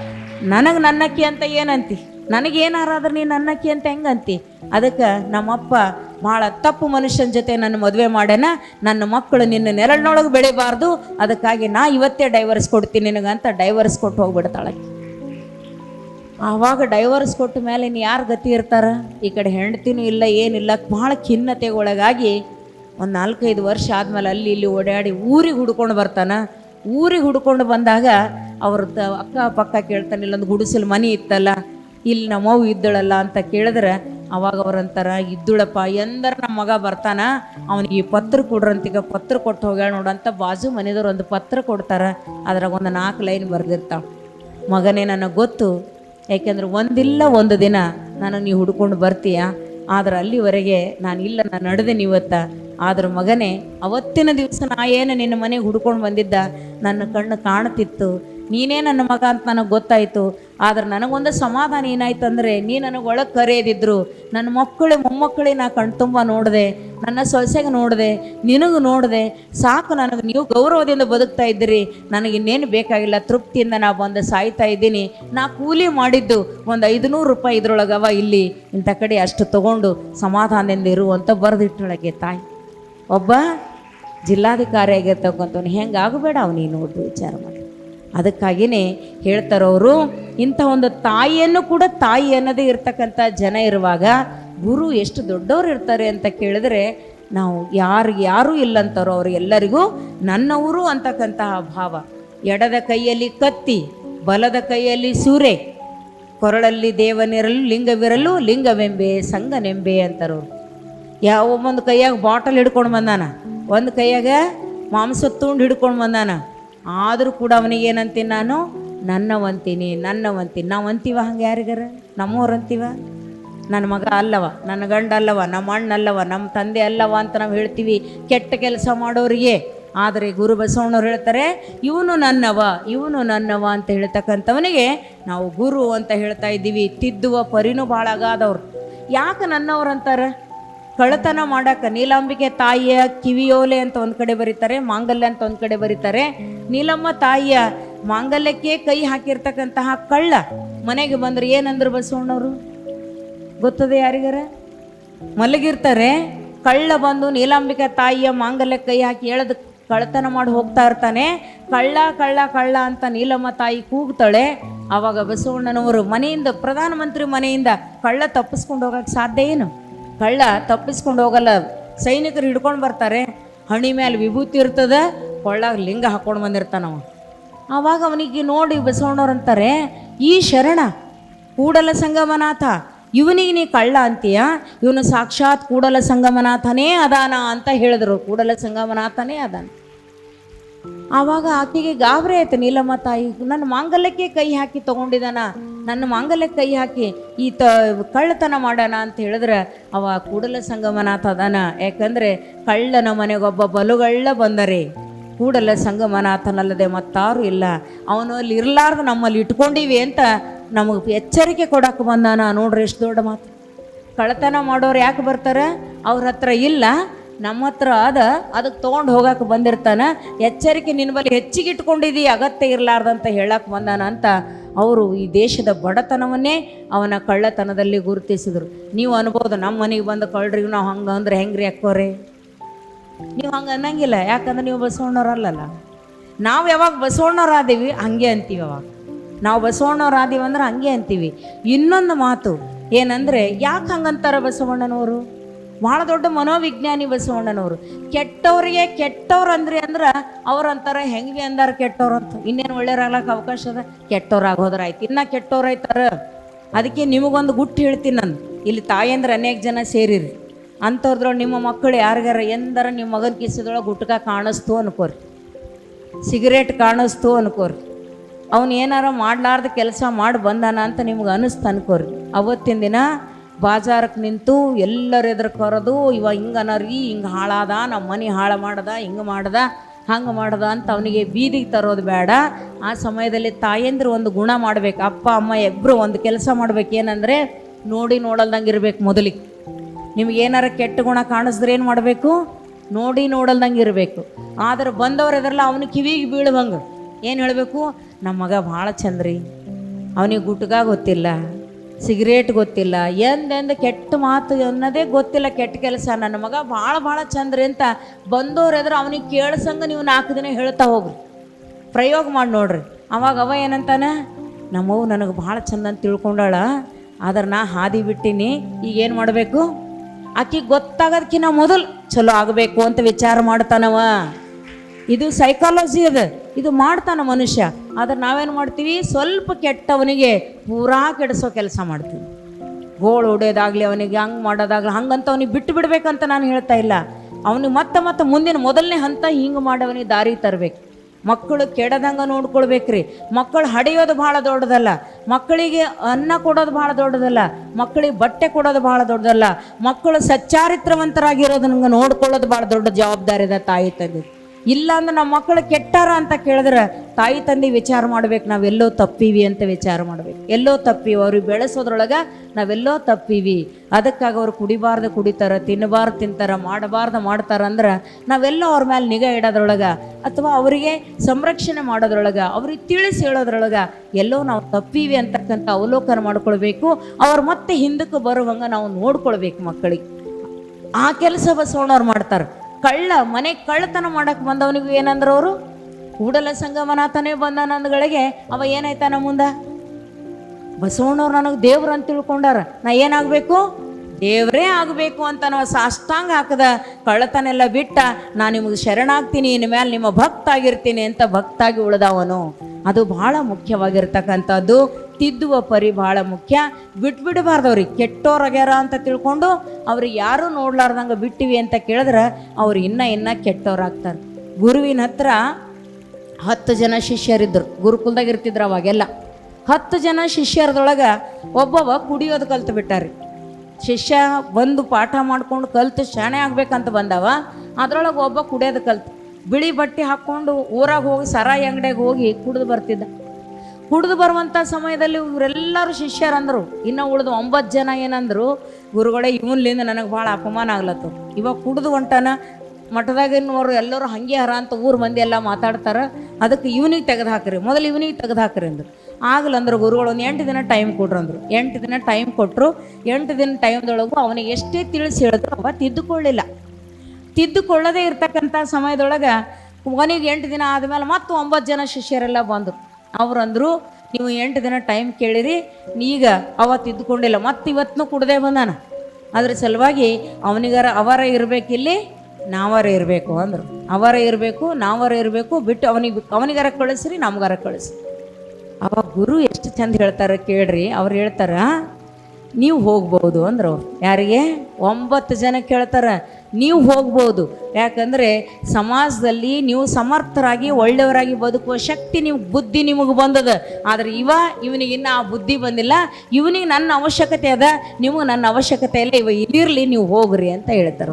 ನನಗೆ ನನ್ನಕ್ಕಿ ಅಂತ ಏನಂತಿ? ನನಗೇನಾರಾದ್ರೆ ನೀ ನನ್ನಕ್ಕಿ ಅಂತ ಹೆಂಗಂತಿ? ಅದಕ್ಕೆ ನಮ್ಮಪ್ಪ ಭಾಳ ತಪ್ಪು ಮನುಷ್ಯನ ಜೊತೆ ನನ್ನ ಮದುವೆ ಮಾಡ್ಯಾನ. ನನ್ನ ಮಕ್ಕಳು ನಿನ್ನ ನೆರಳಿನೊಳಗೆ ಬೆಳಿಬಾರ್ದು. ಅದಕ್ಕಾಗಿ ನಾ ಇವತ್ತೇ ಡೈವರ್ಸ್ ಕೊಡ್ತೀನಿ ನಿನಗಂತ ಡೈವರ್ಸ್ ಕೊಟ್ಟು ಹೋಗ್ಬಿಡ್ತಾಳೆ. ಆವಾಗ ಡೈವರ್ಸ್ ಕೊಟ್ಟ ಮೇಲೆ ಇನ್ನು ಯಾರು ಗತಿ ಇರ್ತಾರ? ಈ ಕಡೆ ಹೆಂಡ್ತಿನೂ ಇಲ್ಲ, ಏನಿಲ್ಲ. ಭಾಳ ಖಿನ್ನತೆಗೆ ಒಳಗಾಗಿ ಒಂದು ನಾಲ್ಕೈದು ವರ್ಷ ಆದಮೇಲೆ ಅಲ್ಲಿ ಇಲ್ಲಿ ಓಡಾಡಿ ಊರಿಗೆ ಹುಡ್ಕೊಂಡು ಬರ್ತಾನೆ. ಊರಿಗೆ ಹುಡ್ಕೊಂಡು ಬಂದಾಗ ಅವ್ರದ್ದು ಅಕ್ಕ ಪಕ್ಕ ಕೇಳ್ತಾನೆ ಇಲ್ಲೊಂದು ಗುಡಿಸಲು ಮನೆ ಇತ್ತಲ್ಲ, ಇಲ್ಲಿ ನಮ್ಮವು ಇದ್ದಳಲ್ಲ ಅಂತ ಕೇಳಿದ್ರೆ ಅವಾಗ ಅವ್ರಂತಾರ, ಇದ್ದುಳಪ್ಪ, ಎಂದರ ನಮ್ಮ ಮಗ ಬರ್ತಾನ, ಅವನಿಗೆ ಈ ಪತ್ರ ಕೊಡ್ರಂತೀಗ ಪತ್ರ ಕೊಟ್ಟು ಹೋಗ್ಯಾಳ ನೋಡಂತ ಬಾಜು ಮನೆಯವ್ರು ಒಂದು ಪತ್ರ ಕೊಡ್ತಾರ. ಅದ್ರಾಗ ಒಂದು ನಾಲ್ಕು ಲೈನ್ ಬರೆದಿರ್ತಾವ. ಮಗನೇ, ನನಗೆ ಗೊತ್ತು, ಯಾಕೆಂದ್ರೆ ಒಂದಿಲ್ಲ ಒಂದು ದಿನ ನಾನು ನೀವು ಹುಡ್ಕೊಂಡು ಬರ್ತೀಯ, ಆದ್ರೆ ಅಲ್ಲಿವರೆಗೆ ನಾನು ಇಲ್ಲ ನಾನು ನಡೆದೇನಿ ಇವತ್ತ. ಆದ್ರೆ ಮಗನೇ, ಅವತ್ತಿನ ದಿವಸ ನಾ ಏನು ನಿನ್ನ ಮನೆಗೆ ಹುಡ್ಕೊಂಡು ಬಂದಿದ್ದ? ನನ್ನ ಕಣ್ಣು ಕಾಣ್ತಿತ್ತು ನೀನೇ ನನ್ನ ಮಗ ಅಂತ ನನಗೆ ಗೊತ್ತಾಯಿತು. ಆದ್ರೆ ನನಗೊಂದು ಸಮಾಧಾನ ಏನಾಯ್ತು ಅಂದರೆ ನೀ ನನಗೆ ಒಳಗೆ ಕರೆಯದಿದ್ರು ನನ್ನ ಮಕ್ಕಳು, ಮೊಮ್ಮಕ್ಕಳೇ ನಾ ಕಣ್ ತುಂಬ ನೋಡಿದೆ. ನನ್ನ ಸೊಸೆಗೆ ನೋಡಿದೆ. ನಿನಗೂ ನೋಡಿದೆ. ಸಾಕು ನನಗೆ, ನೀವು ಗೌರವದಿಂದ ಬದುಕ್ತಾ ಇದ್ದೀರಿ. ನನಗೆ ಇನ್ನೇನು ಬೇಕಾಗಿಲ್ಲ. ತೃಪ್ತಿಯಿಂದ ನಾ ಬಂದು ಸಾಯ್ತಾ ಇದ್ದೀನಿ. ನಾ ಕೂಲಿ ಮಾಡಿದ್ದು ಒಂದು ಐದುನೂರು ರೂಪಾಯಿ ಇದ್ರೊಳಗವ ಇಲ್ಲಿ. ಇಂಥ ಕಡೆ ಅಷ್ಟು ತಗೊಂಡು ಸಮಾಧಾನದಿಂದ ಇರುವಂತ ಬರೆದಿಟ್ಟೊಳಗೆ ತಾಯಿ. ಒಬ್ಬ ಜಿಲ್ಲಾಧಿಕಾರಿ ಆಗಿರ್ತಕ್ಕಂಥವ್ನು ಹೆಂಗೆ ಆಗಬೇಡ ಅವನಿಗೆ ನೋಡಿದ್ರು ವಿಚಾರ ಮಾಡಿ. ಅದಕ್ಕಾಗಿಯೇ ಹೇಳ್ತಾರವರು ಇಂಥ ಒಂದು ತಾಯಿಯನ್ನು ಕೂಡ ತಾಯಿ ಅನ್ನೋದೇ ಇರ್ತಕ್ಕಂಥ ಜನ ಇರುವಾಗ ಗುರು ಎಷ್ಟು ದೊಡ್ಡವರು ಇರ್ತಾರೆ ಅಂತ ಕೇಳಿದ್ರೆ ನಾವು ಯಾರು ಯಾರೂ ಇಲ್ಲಂತಾರೋ ಅವರು ಎಲ್ಲರಿಗೂ ನನ್ನವರು ಅಂತಕ್ಕಂತಹ ಭಾವ. ಎಡದ ಕೈಯಲ್ಲಿ ಕತ್ತಿ, ಬಲದ ಕೈಯಲ್ಲಿ ಸೂರೆ, ಕೊರಳಲ್ಲಿ ದೇವನಿರಲು ಲಿಂಗವಿರಲು ಲಿಂಗವೆಂಬೆ, ಸಂಗನೆಂಬೆ ಅಂತಾರವ್ರು. ಯಾವ ಒಂದು ಕೈಯಾಗ ಬಾಟಲ್ ಹಿಡ್ಕೊಂಡು ಬಂದಾನ? ಒಂದು ಕೈಯಾಗ ಮಾಂಸ ತುಂಡು ಹಿಡ್ಕೊಂಡು ಬಂದಾನ? ಆದರೂ ಕೂಡ ಅವನಿಗೆ ಏನಂತೀನಿ ನಾನು? ನನ್ನವಂತೀನಿ ನನ್ನವಂತೀನಿ. ನಾವು ಅಂತೀವ ಹಂಗೆ ಯಾರಿಗಾರ? ನಮ್ಮವ್ರು ಅಂತೀವ? ನನ್ನ ಮಗ ಅಲ್ಲವ, ನನ್ನ ಗಂಡ ಅಲ್ಲವ, ನಮ್ಮ ಅಣ್ಣ ಅಲ್ಲವ, ನಮ್ಮ ತಂದೆ ಅಲ್ಲವ ಅಂತ ನಾವು ಹೇಳ್ತೀವಿ. ಕೆಟ್ಟ ಕೆಲಸ ಮಾಡೋರಿಗೆ. ಆದರೆ ಗುರು ಬಸವಣ್ಣವ್ರು ಹೇಳ್ತಾರೆ, ಇವನು ನನ್ನವ ಇವನು ನನ್ನವ ಅಂತ ಹೇಳ್ತಕ್ಕಂಥವನಿಗೆ ನಾವು ಗುರು ಅಂತ ಹೇಳ್ತಾ ಇದ್ದೀವಿ. ತಿದ್ದುವ ಪರಿನೂ ಭಾಳ ಅಗಾದವ್ರು ಯಾಕೆ ನನ್ನವ್ರು ಅಂತಾರೆ? ಕಳ್ಳತನ ಮಾಡಕ್ಕೆ ನೀಲಾಂಬಿಕೆ ತಾಯಿಯ ಕಿವಿಯೋಲೆ ಅಂತ ಒಂದು ಕಡೆ ಬರೀತಾರೆ, ಮಾಂಗಲ್ಯ ಅಂತ ಒಂದು ಕಡೆ ಬರೀತಾರೆ. ನೀಲಮ್ಮ ತಾಯಿಯ ಮಾಂಗಲ್ಯಕ್ಕೆ ಕೈ ಹಾಕಿರ್ತಕ್ಕಂತಹ ಕಳ್ಳ ಮನೆಗೆ ಬಂದ್ರೆ ಏನಂದ್ರು ಬಸವಣ್ಣವರು? ಗೊತ್ತದೆ ಯಾರಿಗಾರ? ಮಲಗಿರ್ತಾರೆ, ಕಳ್ಳ ಬಂದು ನೀಲಾಂಬಿಕೆ ತಾಯಿಯ ಮಾಂಗಲ್ಯ ಕೈ ಹಾಕಿ ಎಳೆದು ಕಳ್ಳತನ ಮಾಡಿ ಹೋಗ್ತಾ ಇರ್ತಾನೆ. ಕಳ್ಳ ಕಳ್ಳ ಕಳ್ಳ ಅಂತ ನೀಲಮ್ಮ ತಾಯಿ ಕೂಗ್ತಾಳೆ. ಆವಾಗ ಬಸವಣ್ಣನವರು ಮನೆಯಿಂದ, ಪ್ರಧಾನಮಂತ್ರಿ ಮನೆಯಿಂದ ಕಳ್ಳ ತಪ್ಪಿಸ್ಕೊಂಡು ಹೋಗಕ್ಕೆ ಸಾಧ್ಯ ಏನು? ಕಳ್ಳ ತಪ್ಪಿಸ್ಕೊಂಡು ಹೋಗಲ್ಲ. ಸೈನಿಕರು ಹಿಡ್ಕೊಂಡು ಬರ್ತಾರೆ. ಹಣಿ ಮೇಲೆ ವಿಭೂತಿ ಇರ್ತದ, ಕೊಳ್ಳಾಗ ಲಿಂಗ ಹಾಕೊಂಡು ಬಂದಿರ್ತಾನವ ಆವಾಗ ಅವನಿಗೆ ನೋಡಿ ಬಸವಣ್ಣವ್ರು ಅಂತಾರೆ, ಈ ಶರಣ, ಕೂಡಲ ಸಂಗಮನಾಥ, ಇವನಿಗೆ ನೀ ಕಳ್ಳ ಅಂತೀಯ? ಇವನು ಸಾಕ್ಷಾತ್ ಕೂಡಲ ಸಂಗಮನಾಥನೇ ಅದಾನ ಅಂತ ಹೇಳಿದ್ರು. ಕೂಡಲ ಸಂಗಮನಾಥನೇ ಅದಾನ. ಆವಾಗ ಆಕೆಗೆ, ಗಾಬರಿ ಆಯ್ತು ನೀಲಮ್ಮ ತಾಯಿ, ನನ್ನ ಮಾಂಗಲ್ಯಕ್ಕೆ ಕೈ ಹಾಕಿ ತಗೊಂಡಿದ್ದಾನ ನನ್ನ ಮಾಂಗಲ್ಯಕ್ಕೆ ಕೈ ಹಾಕಿ, ಈ ತ, ಕಳ್ಳತನ ಮಾಡೋಣ ಅಂತ ಹೇಳಿದ್ರೆ ಅವ ಕೂಡಲ ಸಂಗಮನಾಥ ಅದಾನ ಯಾಕಂದ್ರೆ ಕಳ್ಳನ ಮನೆಗೊಬ್ಬ ಬಲುಗಳ್ಳ ಬಂದರೆ. ಕೂಡಲ ಸಂಗಮನಾಥನಲ್ಲದೆ ಮತ್ತಾರು ಇಲ್ಲ. ಅವನು ಅಲ್ಲಿ ಇರಲಾರ್ದು ನಮ್ಮಲ್ಲಿ ಇಟ್ಕೊಂಡಿವಿ ಅಂತ ನಮಗೆ ಎಚ್ಚರಿಕೆ ಕೊಡಕ್ಕೆ ಬಂದಾನ ನೋಡ್ರಿ, ಎಷ್ಟು ದೊಡ್ಡ ಮಾತು. ಕಳ್ಳತನ ಮಾಡೋರು ಯಾಕೆ ಬರ್ತಾರೆ? ಅವ್ರ ಹತ್ರ ಇಲ್ಲ. ನಮ್ಮ ಹತ್ರ ಅದ ಅದಕ್ಕೆ ತೊಗೊಂಡು ಹೋಗಕ್ಕೆ ಬಂದಿರ್ತಾನ. ಎಚ್ಚರಿಕೆ ನಿನ್ನ ಬಳಿ ಹೆಚ್ಚಿಗೆ ಇಟ್ಕೊಂಡಿದ್ದೀ ಅಗತ್ಯ ಇರಲಾರ್ದಂತ ಹೇಳಕ್ಕೆ ಬಂದಾನ ಅಂತ ಅವರು ಈ ದೇಶದ ಬಡತನವನ್ನೇ ಅವನ ಕಳ್ಳತನದಲ್ಲಿ ಗುರುತಿಸಿದರು. ನೀವು ಅನ್ಬೋದು ನಮ್ಮ ಮನೆಗೆ ಬಂದ ಕಳ್ಳರಿಗೆ ನಾವು ಹಂಗೆ ಅಂದ್ರೆ ಹೆಂಗ್ರಿ ಅಕ್ಕೋರೆ? ನೀವು ಹಂಗೆ ಅನ್ನಂಗಿಲ್ಲ, ಯಾಕಂದ್ರೆ ನೀವು ಬಸವಣ್ಣವ್ರಲ್ಲಲ್ಲ. ನಾವು ಯಾವಾಗ ಬಸವಣ್ಣವ್ರಾದೀವಿ, ಹಂಗೆ ಅಂತೀವಿ ಅವಾಗ. ನಾವು ಬಸವಣ್ಣವ್ರಾದೀವಿ ಅಂದ್ರೆ ಹಂಗೆ ಅಂತೀವಿ. ಇನ್ನೊಂದು ಮಾತು ಏನಂದರೆ, ಯಾಕೆ ಹಂಗಂತಾರೆ ಬಸವಣ್ಣನವರು? ಭಾಳ ದೊಡ್ಡ ಮನೋವಿಜ್ಞಾನಿ ಬಸವಣ್ಣನವರು. ಕೆಟ್ಟವರಿಗೆ ಕೆಟ್ಟವ್ರು ಅಂದ್ರಿ ಅಂದ್ರೆ ಅವ್ರು ಹೆಂಗೆ ಅಂದಾರ ಕೆಟ್ಟವ್ರು ಅಂತ. ಇನ್ನೇನು ಒಳ್ಳೆಯವ್ರಾಗ್ಲಕ್ಕೆ ಅವಕಾಶ ಅದ? ಕೆಟ್ಟವ್ರು ಆಯ್ತು. ಇನ್ನ ಕೆಟ್ಟವ್ರು ಆಯ್ತಾರ? ಅದಕ್ಕೆ ನಿಮಗೊಂದು ಗುಟ್ಟು ಹೇಳ್ತೀನಿ ನಾನು. ಇಲ್ಲಿ ತಾಯಂದ್ರೆ ಅನೇಕ ಜನ ಸೇರಿರಿ. ಅಂಥವ್ರದ್ರೊಳಗೆ ನಿಮ್ಮ ಮಕ್ಕಳು ಯಾರಿಗಾರ ಎಂದರ ನಿಮ್ಮ ಮಗನ ಕಿಸದೊಳಗೆ ಗುಟ್ಕ ಕಾಣಿಸ್ತು ಅನ್ಕೋರಿ. ಸಿಗರೇಟ್ ಕಾಣಿಸ್ತು ಅನ್ಕೋರಿ. ಅವನು ಏನಾರ ಮಾಡ್ಲಾರ್ದ ಕೆಲಸ ಮಾಡಿ ಬಂದಾನ ಅಂತ ನಿಮ್ಗೆ ಅನಿಸ್ತು ಅನ್ಕೋರಿ. ಅವತ್ತಿನ ದಿನ ಬಾಜಾರಕ್ಕೆ ನಿಂತು ಎಲ್ಲರ ಕರೆದು, ಇವ ಹಿಂಗೆ ಅನ್ನರಿ ಹಿಂಗೆ ಹಾಳಾದ ನಮ್ಮ ಮನೆ ಹಾಳು ಮಾಡ್ದ, ಹಿಂಗೆ ಮಾಡ್ದ, ಹಂಗೆ ಮಾಡ್ದ ಅಂತ ಅವನಿಗೆ ಬೀದಿಗೆ ತರೋದು ಬೇಡ. ಆ ಸಮಯದಲ್ಲಿ ತಾಯಂದ್ರೆ ಒಂದು ಗುಣ ಮಾಡ್ಬೇಕು. ಅಪ್ಪ, ಅಮ್ಮ ಇಬ್ಬರು ಒಂದು ಕೆಲಸ ಮಾಡ್ಬೇಕು. ಏನಂದರೆ ನೋಡಿ ನೋಡಲ್ದಂಗೆ ಇರಬೇಕು ಮೊದಲಿಗೆ. ನಿಮ್ಗೆ ಏನಾರ ಕೆಟ್ಟ ಗುಣ ಕಾಣಿಸಿದ್ರೆ ಏನು ಮಾಡಬೇಕು? ನೋಡಿ ನೋಡಲ್ದಂಗೆ ಇರಬೇಕು. ಆದ್ರೆ ಬಂದವ್ರು ಎದ್ರಲ್ಲ ಅವನು ಕಿವಿಗೆ ಬೀಳುವಂಗೆ ಏನು ಹೇಳಬೇಕು? ನಮ್ಮ ಮಗ ಭಾಳ ಚಂದ್ರಿ ಅವನಿಗೆ ಗುಟ್ಗ ಗೊತ್ತಿಲ್ಲ. ಸಿಗರೇಟ್ ಗೊತ್ತಿಲ್ಲ. ಎಂದೆಂದು ಕೆಟ್ಟ ಮಾತು ಅನ್ನೋದೇ ಗೊತ್ತಿಲ್ಲ ಕೆಟ್ಟ ಕೆಲಸ. ನನ್ನ ಮಗ ಭಾಳ ಭಾಳ ಚಂದ್ರಿ ಅಂತ ಬಂದವ್ರು ಎದುರು ಅವನಿಗೆ ಕೇಳಿಸಂಗ ನೀವು ನಾಲ್ಕು ದಿನ ಹೇಳ್ತಾ ಹೋಗ್ರಿ. ಪ್ರಯೋಗ ಮಾಡಿ ನೋಡ್ರಿ. ಅವಾಗ ಅವ ಏನಂತಾನೆ ನಮ್ಮವು ನನಗೆ ಭಾಳ ಚಂದ ಅಂತ ತಿಳ್ಕೊಂಡಾಳ. ಆದ್ರೆ ನಾ ಹಾದಿ ಬಿಟ್ಟಿನಿ. ಈಗ ಏನು ಮಾಡಬೇಕು? ಆಕಿಗೆ ಗೊತ್ತಾಗೋದಕ್ಕಿಂತ ಮೊದಲು ಚಲೋ ಆಗಬೇಕು ಅಂತ ವಿಚಾರ ಮಾಡ್ತಾನವ. ಇದು ಸೈಕಾಲಜಿ ಅದ. ಇದು ಮಾಡ್ತಾನ ಮನುಷ್ಯ. ಆದ್ರೆ ನಾವೇನು ಮಾಡ್ತೀವಿ? ಸ್ವಲ್ಪ ಕೆಟ್ಟವನಿಗೆ ಪೂರಾ ಕೆಡಿಸೋ ಕೆಲಸ ಮಾಡ್ತೀವಿ. ಗೋಳು ಹೊಡೆಯೋದಾಗಲಿ, ಅವನಿಗೆ ಹಂಗೆ ಮಾಡೋದಾಗ್ಲಿ, ಹಂಗಂತ ಅವನಿಗೆ ಬಿಟ್ಟು ಬಿಡಬೇಕಂತ ನಾನು ಹೇಳ್ತಾ ಇಲ್ಲ. ಅವನಿಗೆ ಮತ್ತೆ ಮತ್ತೆ ಮುಂದಿನ ಮೊದಲನೇ ಹಂತ ಹಿಂಗೆ ಮಾಡವನಿಗೆ ದಾರಿ ತರಬೇಕು. ಮಕ್ಕಳು ಕೆಡದಂಗೆ ನೋಡ್ಕೊಳ್ಬೇಕ್ರಿ. ಮಕ್ಕಳು ಹಡೆಯೋದು ಭಾಳ ದೊಡ್ಡದಲ್ಲ. ಮಕ್ಕಳಿಗೆ ಅನ್ನ ಕೊಡೋದು ಭಾಳ ದೊಡ್ಡದಲ್ಲ. ಮಕ್ಕಳಿಗೆ ಬಟ್ಟೆ ಕೊಡೋದು ಭಾಳ ದೊಡ್ಡದಲ್ಲ. ಮಕ್ಕಳು ಸಚ್ಚಾರಿತ್ರವಂತರಾಗಿರೋದನ್ನ ನೋಡ್ಕೊಳ್ಳೋದು ಭಾಳ ದೊಡ್ಡ ಜವಾಬ್ದಾರಿ ಇದೆ ತಾಯಿ ತಂದೆ ಇಲ್ಲ ಅಂದ್ರೆ ನಮ್ಮ ಮಕ್ಕಳು ಕೆಟ್ಟಾರ ಅಂತ ಕೇಳಿದ್ರೆ, ತಾಯಿ ತಂದೆ ವಿಚಾರ ಮಾಡ್ಬೇಕು ನಾವೆಲ್ಲೋ ತಪ್ಪೀವಿ ಅಂತ ವಿಚಾರ ಮಾಡ್ಬೇಕು. ಎಲ್ಲೋ ತಪ್ಪಿವಿ, ಅವ್ರಿಗೆ ಬೆಳೆಸೋದ್ರೊಳಗೆ ನಾವೆಲ್ಲೋ ತಪ್ಪೀವಿ. ಅದಕ್ಕಾಗಿ ಅವ್ರು ಕುಡಿಬಾರ್ದು ಕುಡಿತಾರ, ತಿನ್ನಬಾರ್ದು ತಿಂತಾರ, ಮಾಡಬಾರ್ದು ಮಾಡ್ತಾರ ಅಂದ್ರೆ ನಾವೆಲ್ಲೋ ಅವ್ರ ಮೇಲೆ ನಿಗಾ ಇಡೋದ್ರೊಳಗೆ ಅಥವಾ ಅವರಿಗೆ ಸಂರಕ್ಷಣೆ ಮಾಡೋದ್ರೊಳಗೆ, ಅವ್ರಿಗೆ ತಿಳಿಸಿ ಹೇಳೋದ್ರೊಳಗೆ ಎಲ್ಲೋ ನಾವು ತಪ್ಪೀವಿ ಅಂತಕ್ಕಂಥ ಅವಲೋಕನ ಮಾಡ್ಕೊಳ್ಬೇಕು. ಅವ್ರು ಮತ್ತೆ ಹಿಂದಕ್ಕೆ ಬರುವಂಗೆ ನಾವು ನೋಡ್ಕೊಳ್ಬೇಕು ಮಕ್ಕಳಿಗೆ. ಆ ಕೆಲಸ ಬಸವಣ್ಣವ್ರು ಮಾಡ್ತಾರೆ. ಕಳ್ಳ ಮನೆ ಕಳ್ಳತನ ಮಾಡಕ್ಕೆ ಬಂದವನಿಗೂ ಏನಂದ್ರು ಅವರು? ಕೂಡಲ ಸಂಗಮನಾಥನೇ ಬಂದನಂದ್ಗಳಿಗೆ ಅವ ಏನಾಯ್ತಾನ ಮುಂದ? ಬಸವಣ್ಣವ್ರು ನನಗೆ ದೇವ್ರು ಅಂತ ತಿಳ್ಕೊಂಡಾರ. ನಾ ಏನಾಗಬೇಕು? ದೇವರೇ ಆಗಬೇಕು ಅಂತ ನಾವು ಸಾಷ್ಟಾಂಗ ಹಾಕದ. ಕಳ್ಳತನೆಲ್ಲ ಬಿಟ್ಟ ನಾನು ನಿಮಗೆ ಶರಣಾಗ್ತೀನಿ ಇನ್ನು ಮೇಲೆ ನಿಮ್ಮ ಭಕ್ತ ಆಗಿರ್ತೀನಿ ಅಂತ ಭಕ್ತಾಗಿ ಉಳ್ದವನು. ಅದು ಭಾಳ ಮುಖ್ಯವಾಗಿರ್ತಕ್ಕಂಥದ್ದು. ತಿದ್ದುವ ಪರಿ ಭಾಳ ಮುಖ್ಯ. ಬಿಟ್ಬಿಡಬಾರ್ದು ಅವ್ರಿಗೆ ಕೆಟ್ಟೋರಾಗ್ಯಾರ ಅಂತ ತಿಳ್ಕೊಂಡು ಅವ್ರಿಗೆ ಯಾರೂ ನೋಡ್ಲಾರ್ದಂಗೆ ಬಿಟ್ಟಿವಿ ಅಂತ ಕೇಳಿದ್ರೆ ಅವ್ರು ಇನ್ನೂ ಇನ್ನೂ ಕೆಟ್ಟವರಾಗ್ತಾರೆ ಗುರುವಿನ ಹತ್ರ ಹತ್ತು ಜನ ಶಿಷ್ಯರಿದ್ದರು ಗುರುಕುಲ್ದಾಗ ಇರ್ತಿದ್ರು ಅವಾಗೆಲ್ಲ. ಹತ್ತು ಜನ ಶಿಷ್ಯರದೊಳಗೆ ಒಬ್ಬವ ಕುಡಿಯೋದು ಕಲ್ತು ಬಿಟ್ಟಾರಿ ಶಿಷ್ಯ ಬಂದು ಪಾಠ ಮಾಡ್ಕೊಂಡು ಕಲ್ತು ಶಾಣೆ ಆಗ್ಬೇಕಂತ ಬಂದವ, ಅದರೊಳಗೆ ಒಬ್ಬ ಕುಡಿಯೋದು ಕಲ್ತು. ಬಿಳಿ ಬಟ್ಟೆ ಹಾಕ್ಕೊಂಡು ಊರಾಗ ಹೋಗಿ, ಸರಾಯಿ ಅಂಗಡಿಗೆ ಹೋಗಿ ಕುಡಿದು ಬರ್ತಿದ್ದ. ಕುಡಿದು ಬರುವಂಥ ಸಮಯದಲ್ಲಿ ಇವರೆಲ್ಲರೂ ಶಿಷ್ಯರಂದರು. ಇನ್ನು ಉಳಿದು ಒಂಬತ್ತು ಜನ ಏನಂದರು, ಗುರುಗಳೇ, ಇವನ್ಲಿಂದ ನನಗೆ ಭಾಳ ಅಪಮಾನ ಆಗ್ಲತ್ತು. ಇವಾಗ ಕುಡಿದು ಹೊಂಟಾನ ಮಠದಾಗಿನವರು ಎಲ್ಲರೂ ಹಂಗೆ ಹರ ಅಂತ ಊರು ಮಂದಿ ಎಲ್ಲ ಮಾತಾಡ್ತಾರೆ. ಅದಕ್ಕೆ ಇವನಿಗೆ ತೆಗೆದು ಹಾಕ್ರಿ. ಮೊದಲು ಇವನಿಗೆ ತೆಗೆದು ಹಾಕ್ರಿ ಅಂದರು. ಆಗ್ಲಂದ್ರೆ ಗುರುಗಳು ಒಂದು ಎಂಟು ದಿನ ಟೈಮ್ ಕೊಡ್ರು ಅಂದರು ಎಂಟು ದಿನ ಟೈಮ್ ಕೊಟ್ಟರು ಎಂಟು ದಿನ ಟೈಮ್ದೊಳಗೂ ಅವನಿಗೆ ಎಷ್ಟೇ ತಿಳಿಸಿ ಹೇಳಿದ್ರು ಅವ ತಿದ್ದುಕೊಳ್ಳಿಲ್ಲ. ತಿದ್ದುಕೊಳ್ಳದೇ ಇರ್ತಕ್ಕಂಥ ಸಮಯದೊಳಗೆ ಕೊನೆಗೆ ಎಂಟು ದಿನ ಆದಮೇಲೆ ಮತ್ತು ಒಂಬತ್ತು ಜನ ಶಿಷ್ಯರೆಲ್ಲ ಬಂದರು. ಅವ್ರಂದ್ರು, ನೀವು ಎಂಟು ದಿನ ಟೈಮ್ ಕೇಳಿರಿ ಈಗ ಅವತ್ತು ಇದ್ದುಕೊಂಡಿಲ್ಲ ಮತ್ತೆ ಇವತ್ತು ಕುಡ್ದೇ ಬಂದಾನ. ಅದ್ರ ಸಲುವಾಗಿ ಅವನಿಗಾರ ಅವರ ಇರಬೇಕಿಲ್ಲಿ ನಾವರ ಇರಬೇಕು ಅಂದರು. ಅವರ ಇರಬೇಕು, ನಾವರ ಇರಬೇಕು, ಬಿಟ್ಟು ಅವನಿಗೆ, ಅವನಿಗಾರ ಕಳಿಸ್ರಿ, ನಮ್ಗಾರ ಕಳಿಸ್ರಿ. ಅವಾಗ ಗುರು ಎಷ್ಟು ಚಂದ ಹೇಳ್ತಾರೆ ಕೇಳ್ರಿ, ಅವ್ರು ಹೇಳ್ತಾರ, ನೀವು ಹೋಗ್ಬೋದು ಅಂದರು ಯಾರಿಗೆ? ಒಂಬತ್ತು ಜನ ಕೇಳ್ತಾರ ನೀವು ಹೋಗ್ಬೋದು. ಯಾಕಂದರೆ ಸಮಾಜದಲ್ಲಿ ನೀವು ಸಮರ್ಥರಾಗಿ ಒಳ್ಳೆಯವರಾಗಿ ಬದುಕುವ ಶಕ್ತಿ ನಿಮ್ಗೆ ಬುದ್ಧಿ ನಿಮಗೆ ಬಂದದ. ಆದರೆ ಇವ, ಇವನಿಗೆ ಇನ್ನೂ ಆ ಬುದ್ಧಿ ಬಂದಿಲ್ಲ. ಇವನಿಗೆ ನನ್ನ ಅವಶ್ಯಕತೆ ಅದ. ನಿಮಗೆ ನನ್ನ ಅವಶ್ಯಕತೆ ಇಲ್ಲ. ಇವ ಇಲ್ಲಿರಲಿ, ನೀವು ಹೋಗ್ರಿ ಅಂತ ಹೇಳ್ತಾರೆ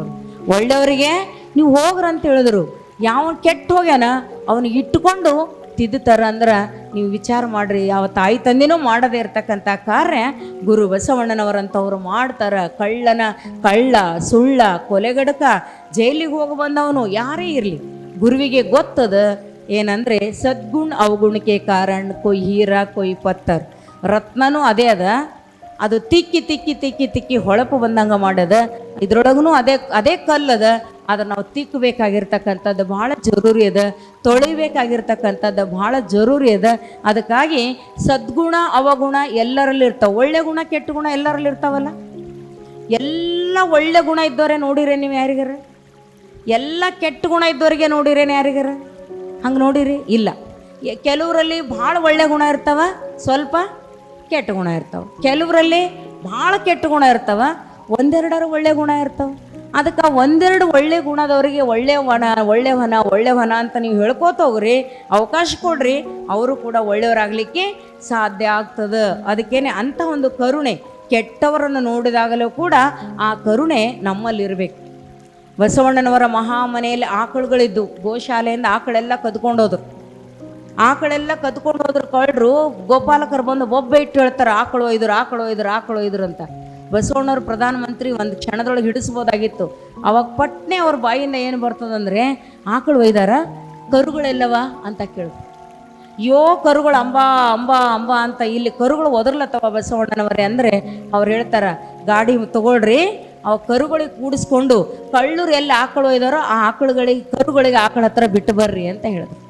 ಒಳ್ಳೆಯವರಿಗೆ ನೀವು ಹೋಗ್ರಂತ ಹೇಳಿದ್ರು. ಯಾವ ಕೆಟ್ಟ ಹೋಗ್ಯಾನ? ಅವನಿಗೆ ಇಟ್ಟುಕೊಂಡು ತಿದ್ದುತ್ತಾರ ಅಂದ್ರೆ ನೀವು ವಿಚಾರ ಮಾಡ್ರಿ, ಯಾವ ತಾಯಿ ತಂದೆನೂ ಮಾಡದೇ ಇರ್ತಕ್ಕಂಥ ಕಾರ್ಯ ಗುರು ಬಸವಣ್ಣನವರಂಥವ್ರು ಮಾಡ್ತಾರ. ಕಳ್ಳನ ಕಳ್ಳ, ಸುಳ್ಳ, ಕೊಲೆಗಡಕ ಜೈಲಿಗೆ ಹೋಗಿ ಬಂದವನು ಯಾರೇ ಇರಲಿ. ಗುರುವಿಗೆ ಗೊತ್ತದ ಏನಂದ್ರೆ, ಸದ್ಗುಣ ಅವಗುಣಕ್ಕೆ ಕಾರಣ ಕೊಯ್ ಹೀರ ಕೊಯ್ ಪತ್ತರ್. ರತ್ನನೂ ಅದೇ ಅದ. ಅದು ತಿಕ್ಕಿ ತಿಕ್ಕಿ ತಿಕ್ಕಿ ತಿಕ್ಕಿ ಹೊಳಪು ಬಂದಂಗೆ ಮಾಡದ. ಇದ್ರೊಳಗೂ ಅದೇ ಅದೇ ಕಲ್ಲದ ಅದನ್ನು ನಾವು ತಿಕ್ಕಬೇಕಾಗಿರ್ತಕ್ಕಂಥದ್ದು ಭಾಳ ಜರೂರಿ ಅದ. ತೊಳಿಬೇಕಾಗಿರ್ತಕ್ಕಂಥದ್ದು ಭಾಳ ಜರೂರಿ ಅದ. ಅದಕ್ಕಾಗಿ ಸದ್ಗುಣ, ಅವಗುಣ ಎಲ್ಲರಲ್ಲಿ ಇರ್ತಾವೆ ಒಳ್ಳೆ ಗುಣ, ಕೆಟ್ಟ ಗುಣ ಎಲ್ಲರಲ್ಲಿ ಇರ್ತಾವಲ್ಲ ಎಲ್ಲ ಒಳ್ಳೆ ಗುಣ ಇದ್ದವರೇ ನೋಡಿರಿ ನೀವು ಯಾರಿಗಾರ? ಎಲ್ಲ ಕೆಟ್ಟ ಗುಣ ಇದ್ದವರಿಗೆ ನೋಡಿರೇನು ಯಾರಿಗಾರ? ಹಂಗೆ ನೋಡಿರಿ? ಇಲ್ಲ. ಕೆಲವರಲ್ಲಿ ಭಾಳ ಒಳ್ಳೆ ಗುಣ ಇರ್ತಾವ. ಸ್ವಲ್ಪ ಕೆಟ್ಟ ಗುಣ ಇರ್ತಾವ. ಕೆಲವರಲ್ಲಿ ಭಾಳ ಕೆಟ್ಟ ಗುಣ ಇರ್ತಾವ, ಒಂದೆರಡರ ಒಳ್ಳೆ ಗುಣ ಇರ್ತಾವ. ಅದಕ್ಕೆ ಒಂದೆರಡು ಒಳ್ಳೆ ಗುಣದವರಿಗೆ ಒಳ್ಳೆ ವನ ಒಳ್ಳೆ ವನ ಒಳ್ಳೆ ವನ ಅಂತ ನೀವು ಹೇಳ್ಕೋತ ಹೋಗ್ರಿ, ಅವಕಾಶ ಕೊಡ್ರಿ, ಅವರು ಕೂಡ ಒಳ್ಳೆಯವರಾಗಲಿಕ್ಕೆ ಸಾಧ್ಯ ಆಗ್ತದೆ. ಅದಕ್ಕೇನೆ ಅಂಥ ಒಂದು ಕರುಣೆ, ಕೆಟ್ಟವರನ್ನು ನೋಡಿದಾಗಲೂ ಕೂಡ ಆ ಕರುಣೆ ನಮ್ಮಲ್ಲಿರಬೇಕು. ಬಸವಣ್ಣನವರ ಮಹಾಮನೆಯಲ್ಲಿ ಆಕಳುಗಳಿದ್ದು ಗೋಶಾಲೆಯಿಂದ ಆಕಳೆಲ್ಲ ಕದ್ಕೊಂಡೋದ್ರು. ಆಕಳೆಲ್ಲ ಕದ್ಕೊಂಡು ಹೋದ್ರು ಕಳ್ರು ಗೋಪಾಲಕರು ಬಂದು ಒಬ್ಬ ಇಟ್ಟು ಹೇಳ್ತಾರೆ ಆಕಳು ಒಯ್ದ್ರು ಆಕಳು ಒಯ್ದ್ರು ಆಕಳು ಒಯ್ದ್ರು ಅಂತ. ಬಸವಣ್ಣವ್ರ ಪ್ರಧಾನಮಂತ್ರಿ ಒಂದು ಕ್ಷಣದೊಳಗೆ ಹಿಡಿಸ್ಬೋದಾಗಿತ್ತು. ಅವಾಗ ಪಟ್ನೆ ಅವ್ರ ಬಾಯಿಂದ ಏನು ಬರ್ತದಂದ್ರೆ ಆಕಳು ಒಯ್ದಾರ, ಕರುಗಳೆಲ್ಲವ ಅಂತ ಕೇಳಿದ್ರು ಯೋ ಕರುಗಳು ಅಂಬಾ ಅಂಬಾ ಅಂಬಾ ಅಂತ ಇಲ್ಲಿ ಕರುಗಳು ಒದರ್ಲತ್ತವ ಬಸವಣ್ಣನವರೇ ಅಂದರೆ ಅವ್ರು ಹೇಳ್ತಾರ, ಗಾಡಿ ತಗೊಳ್ರಿ, ಅವು ಕರುಗಳಿಗೆ ಕೂಡಿಸ್ಕೊಂಡು ಕಳ್ಳರು ಎಲ್ಲಿ ಆಕಳು ಒಯ್ದಾರೋ ಆ ಆಕಳುಗಳಿಗೆ ಕರುಗಳಿಗೆ ಆಕಳ ಹತ್ರ ಬಿಟ್ಟು ಬರ್ರಿ ಅಂತ ಹೇಳಿದ್ರು.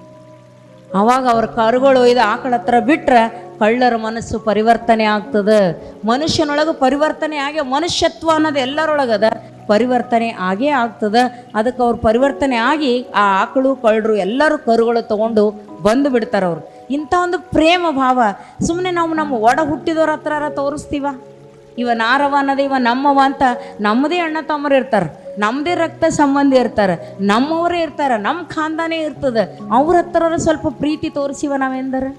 ಅವಾಗ ಅವ್ರ ಕರುಗಳು ಇದು ಆಕಳ ಹತ್ರ ಬಿಟ್ರೆ ಕಳ್ಳರ ಮನಸ್ಸು ಪರಿವರ್ತನೆ ಆಗ್ತದೆ. ಮನುಷ್ಯನೊಳಗೆ ಪರಿವರ್ತನೆ ಆಗಿ, ಮನುಷ್ಯತ್ವ ಅನ್ನೋದು ಎಲ್ಲರೊಳಗದ ಪರಿವರ್ತನೆ ಆಗೇ ಆಗ್ತದೆ. ಅದಕ್ಕೆ ಅವ್ರು ಪರಿವರ್ತನೆ ಆಗಿ ಆ ಆಕಳು, ಕಳ್ಳರು ಎಲ್ಲರೂ ಕರುಗಳು ತಗೊಂಡು ಬಂದು ಬಿಡ್ತಾರೆ ಅವರು ಇಂಥ ಒಂದು ಪ್ರೇಮ ಭಾವ. ಸುಮ್ಮನೆ ನಾವು ನಮ್ಮ ಒಡ ಹುಟ್ಟಿದವ್ರ ಹತ್ರ ತೋರಿಸ್ತೀವ? ಇವ ನಾರವ ಅನ್ನೋದು ಇವ ನಮ್ಮವ ಅಂತ ನಮ್ಮದೇ ಅಣ್ಣ ತಮ್ಮರು ಇರ್ತಾರೆ. ನಮ್ಮದೇ ರಕ್ತ ಸಂಬಂಧಿ ಇರ್ತಾರೆ. ನಮ್ಮವರೇ ಇರ್ತಾರೆ. ನಮ್ಮ ಖಾನ್ದಾನೇ ಇರ್ತದೆ. ಅವ್ರ ಹತ್ರ ಸ್ವಲ್ಪ ಪ್ರೀತಿ ತೋರಿಸಿವ ನಾವೆಂದರೆ?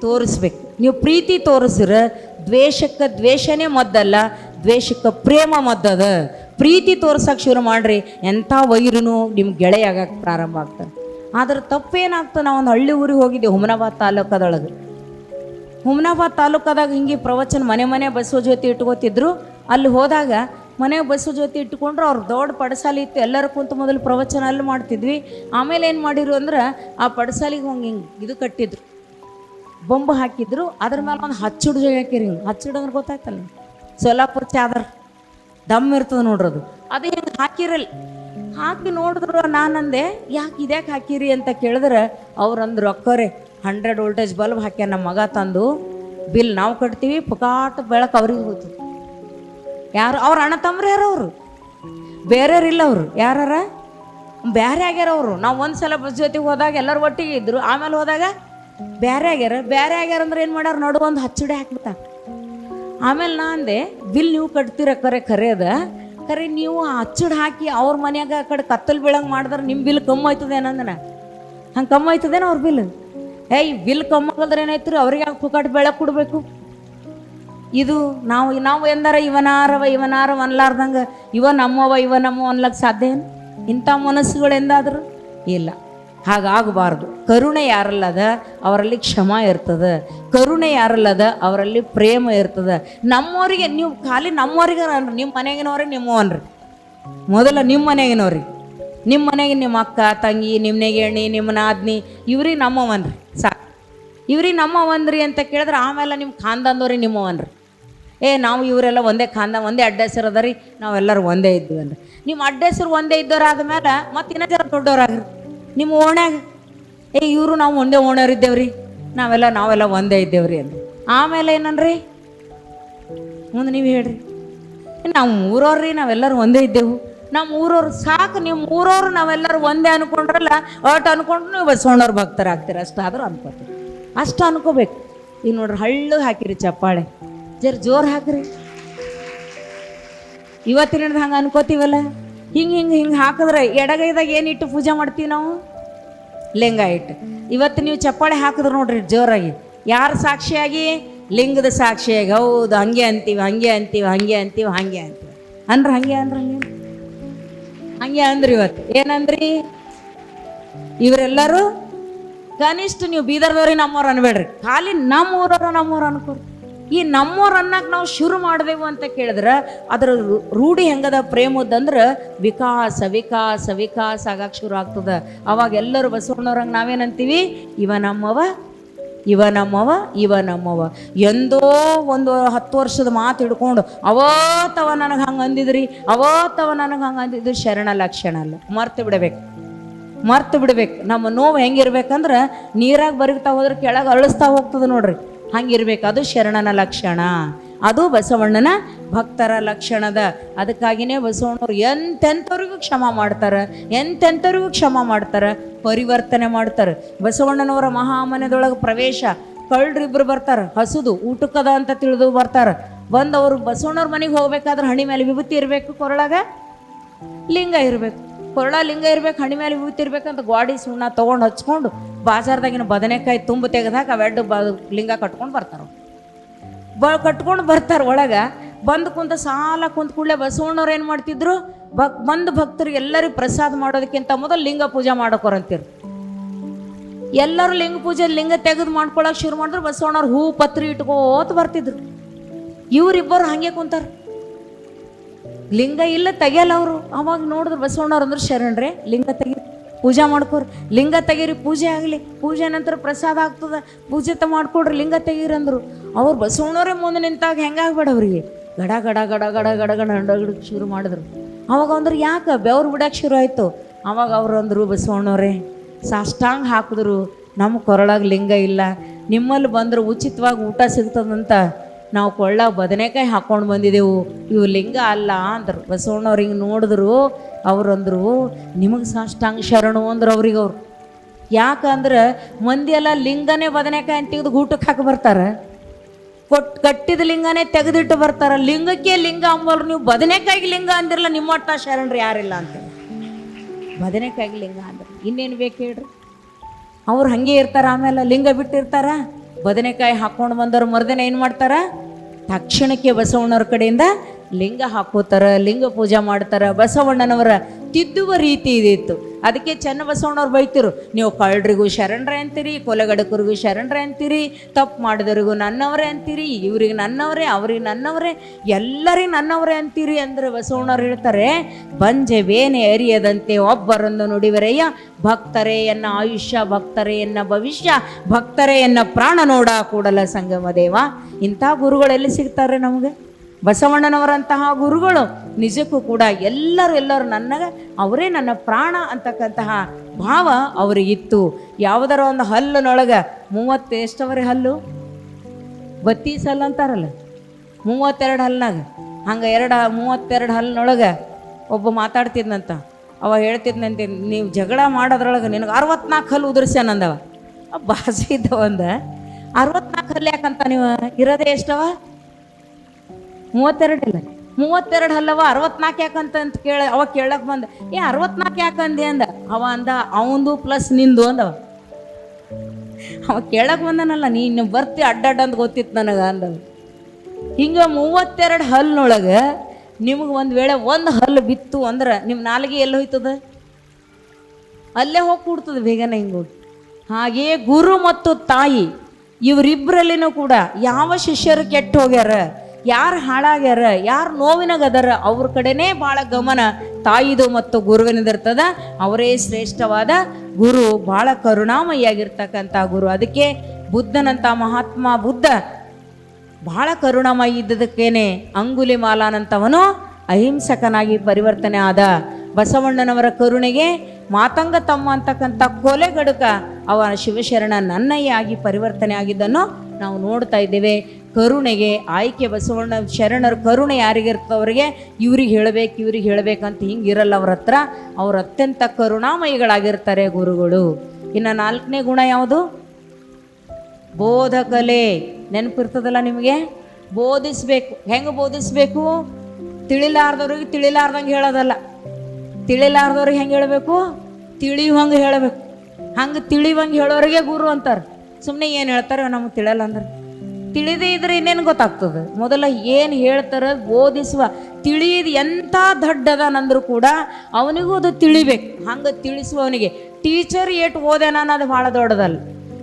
ತೋರಿಸ್ಬೇಕು. ನೀವು ಪ್ರೀತಿ ತೋರಿಸಿದ್ರೆ ದ್ವೇಷಕ್ಕೆ ದ್ವೇಷನೇ ಮದ್ದಲ್ಲ, ದ್ವೇಷಕ್ಕೆ ಪ್ರೇಮ ಮದ್ದದ. ಪ್ರೀತಿ ತೋರ್ಸಕ್ಕೆ ಶುರು ಮಾಡಿರಿ. ಎಂಥ ವೈರನು ನಿಮ್ಮ ಗೆಳೆಯಾಗಕ್ಕೆ ಪ್ರಾರಂಭ ಆಗ್ತಾರೆ. ಆದ್ರೆ ತಪ್ಪೇನಾಗ್ತದೆ? ನಾವು ಒಂದು ಹಳ್ಳಿ ಊರಿಗೆ ಹೋಗಿದ್ದೆ ಹುಮನಾಬಾದ್ ತಾಲೂಕದೊಳಗೆ. ಹುಮ್ನಾಬಾದ್ ತಾಲೂಕದಾಗ ಹಿಂಗೆ ಪ್ರವಚನ ಮನೆ ಮನೆ ಬಸವ ಜೊತೆ ಇಟ್ಕೋತಿದ್ರು. ಅಲ್ಲಿ ಹೋದಾಗ ಮನೆ ಬಸ್ಸು ಜೊತೆ ಇಟ್ಕೊಂಡ್ರು ಅವ್ರು ದೊಡ್ಡ ಪಡಸಾಲಿ ಇತ್ತು. ಎಲ್ಲರೂ ಕುಂತು ಮೊದಲು ಪ್ರವಚನ ಅಲ್ಲಿ ಮಾಡ್ತಿದ್ವಿ. ಆಮೇಲೆ ಏನು ಮಾಡಿರು ಅಂದ್ರೆ ಆ ಪಡಸಾಲಿಗೆ ಹಂಗೆ ಹಿಂಗೆ ಇದು ಕಟ್ಟಿದ್ರು. ಬೊಂಬು ಹಾಕಿದ್ರು. ಅದ್ರ ಮೇಲೆ ಒಂದು ಹಚ್ಚಿಡು ಹಾಕಿರಿ. ಹಿಂಗೆ ಹಚ್ಚಿಡು ಅಂದ್ರೆ ಗೊತ್ತಾಯ್ತಲ್ಲ. ಸೋಲಾಪುರ ಚಾದರ್. ದಮ್ ಇರ್ತದೆ ನೋಡ್ರಿ ಅದು ಹಿಂಗೆ ಹಾಕಿರಲ್ಲ. ಹಾಕಿ ನೋಡಿದ್ರು ನಾನಂದೆ, ಯಾಕೆ ಇದ್ಯಾಕೆ ಹಾಕಿರಿ ಅಂತ ಕೇಳಿದ್ರೆ ಅವ್ರು ಅಂದ್ರು, ಅಕ್ಕರೆ ಹಂಡ್ರೆಡ್ ವೋಲ್ಟೇಜ್ ಬಲ್ಬ್ ಹಾಕ್ಯ ನಮ್ಮ ಮಗ ತಂದು, ಬಿಲ್ ನಾವು ಕಟ್ತೀವಿ, ಪುಕಾಟ ಬೆಳಕು ಅವ್ರಿಗೆ ಹೋಗ್ತದೆ. ಯಾರು ಅವ್ರ ಅಣ್ಣ ತಮ್ಮರು ಯಾರು ಅವರು? ಬೇರೆಯವ್ರಿಲ್ಲ ಅವರು. ಯಾರಾರ? ಬೇರೆ ಆಗ್ಯಾರ ಅವರು. ನಾವು ಒಂದು ಸಲ ಬಸ್ ಜೊತೆಗೆ ಹೋದಾಗ ಎಲ್ಲರೂ ಒಟ್ಟಿಗೆ ಇದ್ದರು ಆಮೇಲೆ ಹೋದಾಗ ಬೇರೆ ಆಗ್ಯಾರ. ಬೇರೆ ಆಗ್ಯಾರ ಅಂದ್ರೆ ಏನು ಮಾಡ್ಯಾರ ನಡು ಒಂದು ಹಚ್ಚಿಡಿ ಹಾಕ್ಬಿಟ್ಟ. ಆಮೇಲೆ ನಾ ಅಂದೆ, ಬಿಲ್ ನೀವು ಕಟ್ತೀರ ಕರೆ ಅದ ಖರೆ ನೀವು ಹಚ್ಚಿಡ್ ಹಾಕಿ ಅವ್ರ ಮನ್ಯಾಗ ಆ ಕಡೆ ಕತ್ತಲು ಬೀಳಂಗೆ ಮಾಡಿದ್ರೆ ನಿಮ್ಮ ಬಿಲ್ ಕಮ್ಮಿ ಆಯ್ತದೆ ಏನಂದನ ಹಂಗೆ ಕಮ್ಮಿ ಆಯ್ತದೇನೋ ಅವ್ರ ಬಿಲ್? ಏಯ್ ಬಿಲ್ ಕಮ್ಮಿ ಆಗಲ್ದ್ರೆ ಏನಾಯ್ತು ಅವ್ರಿಗೆ ಯಾಕೆ ಪುಕಾಟ್ ಬೆಳೆ ಕೊಡಬೇಕು? ಇದು ನಾವು ನಾವು ಎಂದಾರ ಇವನಾರವ ಇವನಾರವ ಅನ್ಲಾರ್ದಂಗೆ ಇವ ನಮ್ಮವ, ಇವ ನಮ್ಮ ಅನ್ಲಕ್ಕೆ ಸಾಧ್ಯ ಏನು? ಇಂಥ ಮನಸ್ಸುಗಳು ಎಂದಾದ್ರು ಇಲ್ಲ. ಹಾಗಾಗಬಾರ್ದು. ಕರುಣೆ ಯಾರಲ್ಲದ, ಅವರಲ್ಲಿ ಕ್ಷಮ ಇರ್ತದೆ. ಕರುಣೆ ಯಾರಲ್ಲದ, ಅವರಲ್ಲಿ ಪ್ರೇಮ ಇರ್ತದೆ. ನಮ್ಮವರಿಗೆ, ನೀವು ಖಾಲಿ ನಮ್ಮವರಿಗೆ ನಿಮ್ಮ ಮನೆಗಿನವ್ರಿಗೆ ನಿಮ್ಮವನ್ರಿ. ಮೊದಲ ನಿಮ್ಮ ಮನೆಗಿನವ್ರಿಗೆ. ನಿಮ್ಮ ಮನೆಗೆ ನಿಮ್ಮ ಅಕ್ಕ, ತಂಗಿ ನಿಮ್ಮ ನೆಗೆಣ್ಣಿ ನಿಮ್ಮ ನಾದ್ನಿ ಇವ್ರಿಗೆ ನಮ್ಮವನ್ರಿ, ಸಾಕು. ಇವ್ರಿಗೆ ನಮ್ಮವನ್ರಿ ಅಂತ ಕೇಳಿದ್ರೆ ಆಮೇಲೆ ನಿಮ್ಮ ಖಾನ್ದಾನ್ದವ್ರಿಗೆ ನಿಮ್ಮವನ್ರಿ. ಏ, ನಾವು ಇವರೆಲ್ಲ ಒಂದೇ ಖಾಂದ ಒಂದೇ ಅಡ್ಡ ಹೆಸರು ಅದ ರೀ ನಾವೆಲ್ಲರೂ ಒಂದೇ ಇದ್ದೀವಿ ಅಂದ್ರೆ. ನಿಮ್ಮ ಅಡ್ಡ ಒಂದೇ ಇದ್ದವರಾದ ಮೇಲೆ ಮತ್ತೆ ಇನ್ನೂ ಜನ ದೊಡ್ಡವರಾಗ್ರಿ? ನಿಮ್ಮ ಓಣ್ಯಾಗ? ಏ, ಇವರು ನಾವು ಒಂದೇ ಓಣರ್ ಇದ್ದೇವ್ರಿ, ನಾವೆಲ್ಲ ನಾವೆಲ್ಲ ಒಂದೇ ಇದ್ದೇವ್ರಿ ಅಂದ್ರೆ. ಆಮೇಲೆ ಏನನ್ರಿ ಮುಂದೆ ನೀವು ಹೇಳ್ರಿ. ನಾವು ಊರವ್ರಿ ನಾವೆಲ್ಲರೂ ಒಂದೇ ಇದ್ದೆವು. ನಮ್ಮ ಊರವ್ರು ಸಾಕು ನಿಮ್ಮ ಊರವ್ರು ನಾವೆಲ್ಲರೂ ಒಂದೇ ಅನ್ಕೊಂಡ್ರಲ್ಲ, ಒಟ್ಟು ಅನ್ಕೊಂಡು ನೀವು ಬಸವಣ್ಣವ್ರ ಭಕ್ತರಾಗ್ತೀರ, ಅಷ್ಟಾದರೂ ಅನ್ಕೋತೀರಿ ಅಷ್ಟು ಅನ್ಕೋಬೇಕು. ಈಗ ನೋಡ್ರಿ, ಹಳ್ಳು ಹಾಕಿರಿ ಚಪ್ಪಾಳೆ. ಜರ್ ಜೋರು ಹಾಕಿರಿ. ಇವತ್ತಿನ ಹಂಗೆ ಅನ್ಕೋತೀವಲ್ಲ? ಹಿಂಗೆ ಹಿಂಗೆ ಹಿಂಗೆ ಹಾಕಿದ್ರೆ ಎಡಗೈದಾಗ ಏನಿಟ್ಟು ಪೂಜೆ ಮಾಡ್ತೀವಿ ನಾವು? ಲಿಂಗ ಇಟ್ಟು. ಇವತ್ತು ನೀವು ಚಪ್ಪಾಳೆ ಹಾಕಿದ್ರು ನೋಡ್ರಿ, ಜೋರಾಗಿ. ಯಾರು ಸಾಕ್ಷಿಯಾಗಿ? ಲಿಂಗದ ಸಾಕ್ಷಿಯಾಗಿ. ಹೌದು, ಹಂಗೆ ಅಂತೀವಿ ಹಂಗೆ ಅಂತೀವಿ ಹಂಗೆ ಅಂತೀವಿ ಹಂಗೆ ಅಂತೀವಿ. ಅಂದ್ರೆ ಹಂಗೆ ಅಂದ್ರೆ ಹಂಗೆ ಹಂಗೆ ಅಂದ್ರಿ ಇವತ್ತು. ಏನಂದ್ರಿ? ಇವರೆಲ್ಲರೂ ಕನಿಷ್ಠ ನೀವು ಬೀದರ್ದವ್ರಿ ನಮ್ಮವ್ರು ಅನ್ಬೇಡ್ರಿ. ಖಾಲಿ ನಮ್ಮ ಊರವ್ರು ನಮ್ಮವ್ರು ಅನ್ಕೋರಿ. ಈ ನಮ್ಮವ್ರು ಅನ್ನಕ್ಕೆ ನಾವು ಶುರು ಮಾಡಿದೆವು ಅಂತ ಕೇಳಿದ್ರೆ ಅದರ ರೂಢಿ ಹೆಂಗದ? ಪ್ರೇಮದಂದ್ರೆ ವಿಕಾಸ ವಿಕಾಸ ವಿಕಾಸ ಆಗಕ್ಕೆ ಶುರು ಆಗ್ತದ. ಅವಾಗ ಎಲ್ಲರೂ ಬಸವಣ್ಣವ್ರಂಗೆ ನಾವೇನಂತೀವಿ? ಇವ ನಮ್ಮವ ಇವ ನಮ್ಮವ ಇವ ನಮ್ಮವ. ಎಂದೋ ಒಂದು ಹತ್ತು ವರ್ಷದ ಮಾತು ಹಿಡ್ಕೊಂಡು ಅವತ್ತವ ನನಗೆ ಹಂಗೆ ಅಂದಿದ್ರಿ ಅವತ್ತವ ನನಗೆ ಹಂಗೆ ಅಂದಿದ್ರು, ಶರಣ ಲಕ್ಷಣ ಅಲ್ಲ. ಮರ್ತು ಬಿಡಬೇಕು. ಮರ್ತು ಬಿಡ್ಬೇಕು. ನಮ್ಮ ನೋವು ಹೆಂಗಿರ್ಬೇಕಂದ್ರೆ ನೀರಾಗಿ ಬರಿತಾ ಹೋದ್ರೆ ಕೆಳಗೆ ಅಳಿಸ್ತಾ ಹೋಗ್ತದೆ ನೋಡ್ರಿ. ಹಂಗಿರ್ಬೇಕು. ಅದು ಶರಣನ ಲಕ್ಷಣ. ಅದು ಬಸವಣ್ಣನ ಭಕ್ತರ ಲಕ್ಷಣದ. ಅದಕ್ಕಾಗಿನೇ ಬಸವಣ್ಣವ್ರು ಎಂತೆಂಥವ್ರಿಗೂ ಕ್ಷಮ ಮಾಡ್ತಾರೆ ಎಂತೆಂಥವ್ರಿಗೂ ಕ್ಷಮ ಮಾಡ್ತಾರೆ, ಪರಿವರ್ತನೆ ಮಾಡ್ತಾರೆ. ಬಸವಣ್ಣನವರ ಮಹಾಮನೆದೊಳಗೆ ಪ್ರವೇಶ, ಕಳ್ಳರಿಬ್ರು ಬರ್ತಾರೆ, ಹಸುದು ಊಟಕ್ಕದ ಅಂತ ತಿಳಿದು ಬರ್ತಾರೆ. ಬಂದು ಅವರು ಬಸವಣ್ಣವ್ರ ಮನೆಗೆ ಹೋಗ್ಬೇಕಾದ್ರೆ ಹಣಿ ಮೇಲೆ ವಿಭೂತಿ ಇರಬೇಕು ಕೊರಳಾಗ? ಲಿಂಗ ಇರಬೇಕು. ಕೊರಳ ಲಿಂಗ ಇರಬೇಕು, ಹಣಿ ಮೇಲೆ ವಿಭೂತಿ ಇರ್ಬೇಕಂತ ಗಾಡಿ ಸುಣ್ಣ ತೊಗೊಂಡು ಹಚ್ಕೊಂಡು, ಬಾಜಾರ್ದಾಗಿನ ಬದನೆಕಾಯಿ ತುಂಬ ತೆಗೆದಾಗ ಅವೆಡ್ಡು ಬ ಲಿಂಗ ಕಟ್ಕೊಂಡು ಬರ್ತಾರೆ ಬ ಕಟ್ಕೊಂಡು ಬರ್ತಾರೆ ಒಳಗೆ. ಬಂದು ಕುಂತ ಸಾಲ ಕುಂತ ಕೂಡಲೇ ಬಸವಣ್ಣವ್ರು ಏನು ಮಾಡ್ತಿದ್ರು? ಭಕ್ ಬಂದು ಭಕ್ತರಿಗೆ ಎಲ್ಲರಿಗೂ ಪ್ರಸಾದ ಮಾಡೋದಕ್ಕಿಂತ ಮೊದಲು ಲಿಂಗ ಪೂಜೆ ಮಾಡೋಕೋರಂತೀರು ಎಲ್ಲರೂ ಲಿಂಗ ಪೂಜೆ, ಲಿಂಗ ತೆಗೆದು ಮಾಡ್ಕೊಳಕ್ಕೆ ಶುರು ಮಾಡಿದ್ರು, ಬಸವಣ್ಣವ್ರು ಹೂ ಪತ್ರಿ ಇಟ್ಕೋತ ಬರ್ತಿದ್ರು. ಇವರಿಬ್ಬರು ಹಾಗೆ ಕುಂತಾರೆ. ಲಿಂಗ ಇಲ್ಲ ತೆಗಿಯಲ್ಲ ಅವರು. ಅವಾಗ ನೋಡಿದ್ರು ಬಸವಣ್ಣವ್ರು ಅಂದ್ರೆ ಶರಣರೇ, ಲಿಂಗ ತೆಗೀರಿ ಪೂಜೆ ಮಾಡ್ಕೋರಿ. ಲಿಂಗ ತೆಗೀರಿ, ಪೂಜೆ ಆಗಲಿ. ಪೂಜೆ ನಂತರ ಪ್ರಸಾದ ಆಗ್ತದೆ. ಪೂಜೆ ತ ಮಾಡ್ಕೊಡ್ರಿ, ಲಿಂಗ ತೆಗೀರಿ ಅಂದರು. ಅವ್ರು ಬಸವಣ್ಣವರೇ ಮುಂದೆ ನಿಂತಾಗ ಹೆಂಗಾಗ್ಬೇಡ ಅವ್ರಿಗೆ? ಗಡ ಗಡ ಗಡ ಗಡ ಗಡ ಗಡ ಹಂಡಗಡ ಶುರು ಮಾಡಿದ್ರು. ಅವಾಗ ಅಂದ್ರೆ ಯಾಕೆ ಬೆವ್ರು ಬಿಡಕ್ಕೆ ಶುರು ಆಯಿತು? ಅವಾಗ ಅವ್ರು ಅಂದರು, ಬಸವಣ್ಣವ್ರೆ, ಸಾಷ್ಟಾಂಗ ಹಾಕಿದ್ರು. ನಮ್ಮ ಕೊರಳಾಗ ಲಿಂಗ ಇಲ್ಲ. ನಿಮ್ಮಲ್ಲಿ ಬಂದ್ರೆ ಉಚಿತವಾಗಿ ಊಟ ಸಿಗ್ತದಂತ ನಾವು ಕೊಳ್ಳ ಬದನೆಕಾಯಿ ಹಾಕ್ಕೊಂಡು ಬಂದಿದ್ದೆವು ಇವು ಲಿಂಗ ಅಲ್ಲ ಅಂದರು. ಬಸವಣ್ಣವ್ರು ಹಿಂಗೆ ನೋಡಿದ್ರು. ಅವ್ರು ಅಂದರು ನಿಮಗೆ ಸಾಷ್ಟಾಂಗ ಶರಣು ಅಂದ್ರೆ ಅವ್ರಿಗೆ ಅವ್ರು. ಯಾಕಂದ್ರೆ ಮಂದಿ ಎಲ್ಲ ಲಿಂಗನೇ ಬದನೆಕಾಯಿ ಅಂತ ತೆಗೆದು ಊಟಕ್ಕೆ ಹಾಕಿ ಬರ್ತಾರೆ. ಕೊಟ್ಟು ಕಟ್ಟಿದ ಲಿಂಗನೇ ತೆಗೆದಿಟ್ಟು ಬರ್ತಾರೆ. ಲಿಂಗಕ್ಕೆ ಲಿಂಗ ಅಂಬಲ್ರು ನೀವು ಬದನೆಕಾಯಿಗೆ ಲಿಂಗ ಅಂದಿರಲ್ಲ ನಿಮ್ಮ ಒಟ್ಟ ಶರಣರು ಯಾರಿಲ್ಲ ಅಂತ. ಬದನೆಕಾಯಿಗೆ ಲಿಂಗ ಅಂದ್ರೆ. ಇನ್ನೇನು ಬೇಕು ಹೇಳ್ರಿ? ಅವ್ರು ಹಂಗೆ ಇರ್ತಾರ, ಆಮೇಲೆ ಲಿಂಗ ಬಿಟ್ಟಿರ್ತಾರ. ಬದನೆಕಾಯಿ ಹಾಕ್ಕೊಂಡು ಬಂದವ್ರು ಮರ್ದಿನ ಏನು ಮಾಡ್ತಾರೆ? ತಕ್ಷಣಕ್ಕೆ ಬಸವಣ್ಣವ್ರ ಕಡೆಯಿಂದ ಲಿಂಗ ಹಾಕೋತಾರ, ಲಿಂಗ ಪೂಜೆ ಮಾಡ್ತಾರ, ಬಸವಣ್ಣನವರ ತಿದ್ದುವ ರೀತಿ ಇದಿತ್ತು. ಅದಕ್ಕೆ ಚೆನ್ನ ಬಸವಣ್ಣವ್ರು ಬೈತಿರು ನೀವು ಕಳ್ಳರಿಗೂ ಶರಣರೇ ಅಂತೀರಿ, ಕೊಲೆಗಡಕರಿಗೂ ಶರಣರೇ ಅಂತೀರಿ, ತಪ್ಪು ಮಾಡಿದವರಿಗೂ ನನ್ನವರೇ ಅಂತೀರಿ, ಇವ್ರಿಗೆ ನನ್ನವರೇ, ಅವ್ರಿಗೆ ನನ್ನವರೇ, ಎಲ್ಲರಿಗೂ ನನ್ನವರೇ ಅಂತೀರಿ ಅಂದರೆ ಬಸವಣ್ಣವ್ರು ಹೇಳ್ತಾರೆ ಬಂಜೆ ಬೇನೆ ಅರಿಯದಂತೆ ಒಬ್ಬರೊಂದು ನುಡಿವರೆಯ ಭಕ್ತರೇ ಎನ್ನ ಆಯುಷ್ಯ, ಭಕ್ತರೇ ಎನ್ನ ಭವಿಷ್ಯ, ಭಕ್ತರೇ ಎನ್ನ ಪ್ರಾಣ ನೋಡ ಕೂಡಲ ಸಂಗಮ ದೇವ. ಇಂಥ ಗುರುಗಳೆಲ್ಲಿ ಸಿಗ್ತಾರೆ ನಮಗೆ? ಬಸವಣ್ಣನವರಂತಹ ಗುರುಗಳು ನಿಜಕ್ಕೂ ಕೂಡ ಎಲ್ಲರೂ ಎಲ್ಲರೂ ನನಗೆ ಅವರೇ ನನ್ನ ಪ್ರಾಣ ಅಂತಕ್ಕಂತಹ ಭಾವ ಅವರಿಗಿತ್ತು. ಯಾವುದರ ಒಂದು ಹಲ್ಲಿನೊಳಗೆ ಮೂವತ್ತು ಎಷ್ಟವರೆ ಹಲ್ಲು? ಬತ್ತೀಸ್ ಹಲ್ಲು ಅಂತಾರಲ್ಲ? ಮೂವತ್ತೆರಡು ಹಲ್ನಾಗ ಹಂಗೆ ಎರಡು, ಮೂವತ್ತೆರಡು ಹಲ್ಲಿನೊಳಗೆ ಒಬ್ಬ ಮಾತಾಡ್ತಿದ್ನಂತ. ಅವ ಹೇಳ್ತಿದ್ನಂತೆ, ನೀವು ಜಗಳ ಮಾಡೋದ್ರೊಳಗೆ ನಿನಗೆ ಅರವತ್ನಾಲ್ಕು ಹಲ್ಲು ಉದುರ್ಸ್ಯಾನಂದವ ಭಾಷೆ ಇದ್ದವ ಅಂದ. ಅರವತ್ನಾಲ್ಕು ಹಲ್ಲು ಯಾಕಂತ ನೀವು? ಇರೋದೇ ಎಷ್ಟವ? ಮೂವತ್ತೆರಡು ಇಲ್ಲ. ಮೂವತ್ತೆರಡು ಹಲ್ಲವ ಅರವತ್ನಾಲ್ಕು ಯಾಕಂತ ಅಂತ ಕೇಳ ಅವ ಕೇಳಕ್ ಬಂದ. ಏ, ಅರವತ್ನಾಲ್ಕು ಯಾಕಂದೆ ಅಂದ ಅವ ಅಂದ, ಅವಂದು ಪ್ಲಸ್ ನಿಂದು ಅಂದವ ಅವ. ಕೇಳಕ್ ಬಂದನಲ್ಲ ನೀನು ಬರ್ತಿ ಅಡ್ಡಡ್ಡ ಅಂತ ಗೊತ್ತಿತ್ತು ನನಗೆ ಅಂದವ ಹಿಂಗೆ ಮೂವತ್ತೆರಡು ಹಲ್ನೊಳಗೆ ನಿಮಗೆ ಒಂದು ವೇಳೆ ಒಂದು ಹಲ್ಲು ಬಿತ್ತು ಅಂದ್ರೆ ನಿಮ್ಮ ನಾಲಿಗೆ ಎಲ್ಲಿ ಹೋಯ್ತದ? ಅಲ್ಲೇ ಹೋಗಿ ಕೂಡ್ತದೆ ಬೇಗನೆ ಹಿಂಗೆ ಹೋಗಿ. ಗುರು ಮತ್ತು ತಾಯಿ ಇವರಿಬ್ಬರಲ್ಲಿನೂ ಕೂಡ ಯಾವ ಶಿಷ್ಯರು ಕೆಟ್ಟು ಹೋಗ್ಯಾರ? ಯಾರು ಹಾಳಾಗ್ಯಾರ, ಯಾರು ನೋವಿನಾಗದಾರ, ಅವ್ರ ಕಡೆನೇ ಭಾಳ ಗಮನ ತಾಯಿದು ಮತ್ತು ಗುರುವಿನದಿರ್ತದ. ಅವರೇ ಶ್ರೇಷ್ಠವಾದ ಗುರು ಭಾಳ ಕರುಣಾಮಯಿಯಾಗಿರ್ತಕ್ಕಂಥ ಗುರು. ಅದಕ್ಕೆ ಬುದ್ಧನಂಥ ಮಹಾತ್ಮ ಬುದ್ಧ ಭಾಳ ಕರುಣಾಮಯಿ ಇದ್ದದಕ್ಕೇನೆ ಅಂಗುಲಿ ಮಾಲಾನಂತವನು ಅಹಿಂಸಕನಾಗಿ ಪರಿವರ್ತನೆ ಆದ. ಬಸವಣ್ಣನವರ ಕರುಣೆಗೆ ಮಾತಂಗ ತಮ್ಮ ಅಂತಕ್ಕಂಥ ಕೊಲೆಗಡುಕ ಅವನ ಶಿವಶರಣ ನನ್ನಯ್ಯ ಆಗಿ ಪರಿವರ್ತನೆ ಆಗಿದ್ದನ್ನು ನಾವು ನೋಡ್ತಾ ಇದ್ದೇವೆ. ಕರುಣೆಗೆ ಆಯ್ಕೆ ಬಸವಣ್ಣ ಶರಣರ ಕರುಣೆ ಯಾರಿಗಿರ್ತವ್ರಿಗೆ ಇವ್ರಿಗೆ ಹೇಳಬೇಕು, ಇವ್ರಿಗೆ ಹೇಳ್ಬೇಕಂತ ಹಿಂಗಿರಲ್ಲ ಅವ್ರ ಹತ್ರ. ಅವ್ರು ಅತ್ಯಂತ ಕರುಣಾಮಯಿಗಳಾಗಿರ್ತಾರೆ ಗುರುಗಳು. ಇನ್ನು ನಾಲ್ಕನೇ ಗುಣ ಯಾವುದು? ಬೋಧಕಲೆ. ನೆನಪಿರ್ತದಲ್ಲ ನಿಮಗೆ? ಬೋಧಿಸ್ಬೇಕು. ಹೆಂಗೆ ಬೋಧಿಸ್ಬೇಕು? ತಿಳಿಲಾರ್ದವ್ರಿಗೆ ತಿಳಿಲಾರ್ದಂಗೆ ಹೇಳೋದಲ್ಲ. ತಿಳಿಲಾರ್ದವ್ರಿಗೆ ಹೆಂಗೆ ಹೇಳಬೇಕು? ತಿಳಿಯುವಂಗೆ ಹೇಳಬೇಕು. ಹಂಗೆ ತಿಳಿಯುವಂಗೆ ಹೇಳೋರಿಗೆ ಗುರು ಅಂತಾರೆ. ಸುಮ್ಮನೆ ಏನು ಹೇಳ್ತಾರೆ ನಮಗೆ ತಿಳಿಯಲ್ಲ ಅಂದ್ರೆ. ತಿಳಿದೇ ಇದ್ರೆ ಇನ್ನೇನು ಗೊತ್ತಾಗ್ತದೆ? ಮೊದಲ ಏನು ಹೇಳ್ತಾರೆ ಬೋಧಿಸುವ ತಿಳಿಯದು ಎಂಥ ದೊಡ್ಡದನಂದ್ರೂ ಕೂಡ ಅವನಿಗೂ ಅದು ತಿಳಿಬೇಕು. ಹಂಗೆ ತಿಳಿಸುವವನಿಗೆ, ಟೀಚರ್ ಏಟ್ ಓದೇನ ಅನ್ನೋದು ಭಾಳ ದೊಡ್ಡದಲ್ಲ.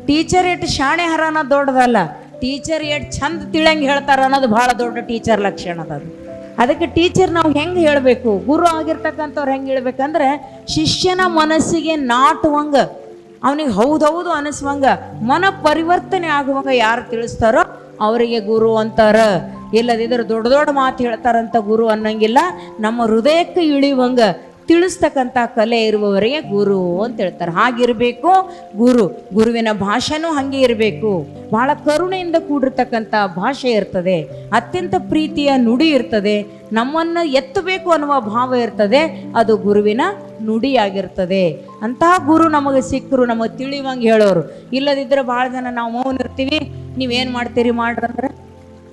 ಟೀಚರ್ ಏಟ್ ಶಾಣೆ ಹರ ಅನ್ನೋದು ದೊಡ್ಡದಲ್ಲ. ಟೀಚರ್ ಏಟ್ ಚಂದ ತಿಳಂಗೆ ಹೇಳ್ತಾರ ಅನ್ನೋದು ಭಾಳ ದೊಡ್ಡ ಟೀಚರ್ ಲಕ್ಷಣ ಅದು. ಅದಕ್ಕೆ ಟೀಚರ್ ನಾವು ಹೆಂಗೆ ಹೇಳಬೇಕು? ಗುರು ಆಗಿರ್ತಕ್ಕಂಥವ್ರು ಹೆಂಗೆ ಹೇಳ್ಬೇಕಂದ್ರೆ, ಶಿಷ್ಯನ ಮನಸ್ಸಿಗೆ ನಾಟುವಂಗ, ಅವನಿಗೆ ಹೌದೌದು ಅನಿಸುವಂಗ ಮನ ಪರಿವರ್ತನೆ ಆಗುವಂಗ ಯಾರು ತಿಳಿಸ್ತಾರೋ ಅವರಿಗೆ ಗುರು ಅಂತಾರ. ಇಲ್ಲದಿದ್ರೆ ದೊಡ್ಡ ದೊಡ್ಡ ಮಾತು ಹೇಳ್ತಾರಂತ ಗುರು ಅನ್ನಂಗಿಲ್ಲ. ನಮ್ಮ ಹೃದಯಕ್ಕೆ ಇಳಿಯುವಂಗ ತಿಳಿಸ್ತಕ್ಕಂಥ ಕಲೆ ಇರುವವರಿಗೆ ಗುರು ಅಂತ ಹೇಳ್ತಾರೆ. ಹಾಗಿರಬೇಕು ಗುರು. ಗುರುವಿನ ಭಾಷೆನೂ ಹಾಗೆ ಇರಬೇಕು. ಬಹಳ ಕರುಣೆಯಿಂದ ಕೂಡಿರ್ತಕ್ಕಂಥ ಭಾಷೆ ಇರ್ತದೆ. ಅತ್ಯಂತ ಪ್ರೀತಿಯ ನುಡಿ ಇರ್ತದೆ. ನಮ್ಮನ್ನು ಎತ್ತಬೇಕು ಅನ್ನುವ ಭಾವ ಇರ್ತದೆ. ಅದು ಗುರುವಿನ ನುಡಿಯಾಗಿರ್ತದೆ. ಅಂತಹ ಗುರು ನಮಗೆ ಸಿಕ್ಕರು, ನಮಗೆ ತಿಳಿಯುವಂಗೆ ಹೇಳೋರು. ಇಲ್ಲದಿದ್ದರೆ ಭಾಳ ಜನ ನಾವು ಮೌನ ಇರ್ತೀವಿ. ನೀವೇನು ಮಾಡ್ತೀರಿ ಮಾಡ್ರಂದ್ರೆ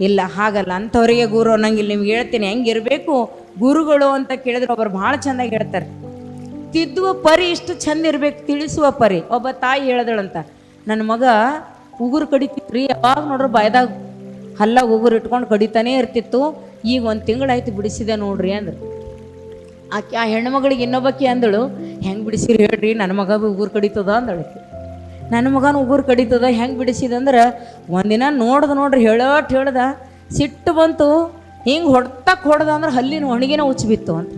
ಇಲ್ಲ, ಹಾಗಲ್ಲ. ಅಂಥವ್ರಿಗೆ ಗುರು ಅನ್ನಂಗಿಲ್ಲ. ನಿಮ್ಗೆ ಹೇಳ್ತೀನಿ ಹೆಂಗಿರಬೇಕು ಗುರುಗಳು ಅಂತ ಕೇಳಿದ್ರೆ ಒಬ್ಬರು ಭಾಳ ಚೆಂದಾಗಿ ಹೇಳ್ತಾರೆ. ತಿದ್ದುವ ಪರಿ ಇಷ್ಟು ಚಂದ ಇರ್ಬೇಕು, ತಿಳಿಸುವ ಪರಿ. ಒಬ್ಬ ತಾಯಿ ಹೇಳ್ದಳಂತ ನನ್ನ ಮಗ ಉಗುರು ಕಡಿತಿತ್ರಿ, ಯಾವಾಗ ನೋಡ್ರಿ ಬಾಯ್ದಾಗ ಹಲ್ಲ ಉಗುರು ಇಟ್ಕೊಂಡು ಕಡಿತಾನೇ ಇರ್ತಿತ್ತು. ಈಗ ಒಂದು ತಿಂಗಳಾಯ್ತು ಬಿಡಿಸಿದೆ ನೋಡ್ರಿ ಅಂದ್ರೆ. ಆಕೆ ಆ ಹೆಣ್ಮಗಳಿಗೆ ಇನ್ನೊಬ್ಬಕ್ಕೆ ಅಂದಳು, ಹೆಂಗೆ ಬಿಡಿಸಿರಿ ಹೇಳ್ರಿ ನನ್ನ ಮಗ ಉಗುರು ಕಡಿತದ ಅಂದಳು ಆಕಿ. ನನ್ನ ಮಗನ ಉಗುರು ಕಡಿತದ, ಹೆಂಗೆ ಬಿಡಿಸಿದಂದ್ರೆ ಒಂದಿನ ನೋಡ್ದ ನೋಡ್ರಿ, ಹೇಳೋಟ್ ಹೇಳ್ದ, ಸಿಟ್ಟು ಬಂತು, ಹಿಂಗೆ ಹೊಡ್ತಕ್ಕೆ ಹೊಡೆದ ಅಂದ್ರೆ ಹಲ್ಲಿನ ಒಣಗಿನ ಉಚ್ಚ ಬಿತ್ತು ಅಂತ.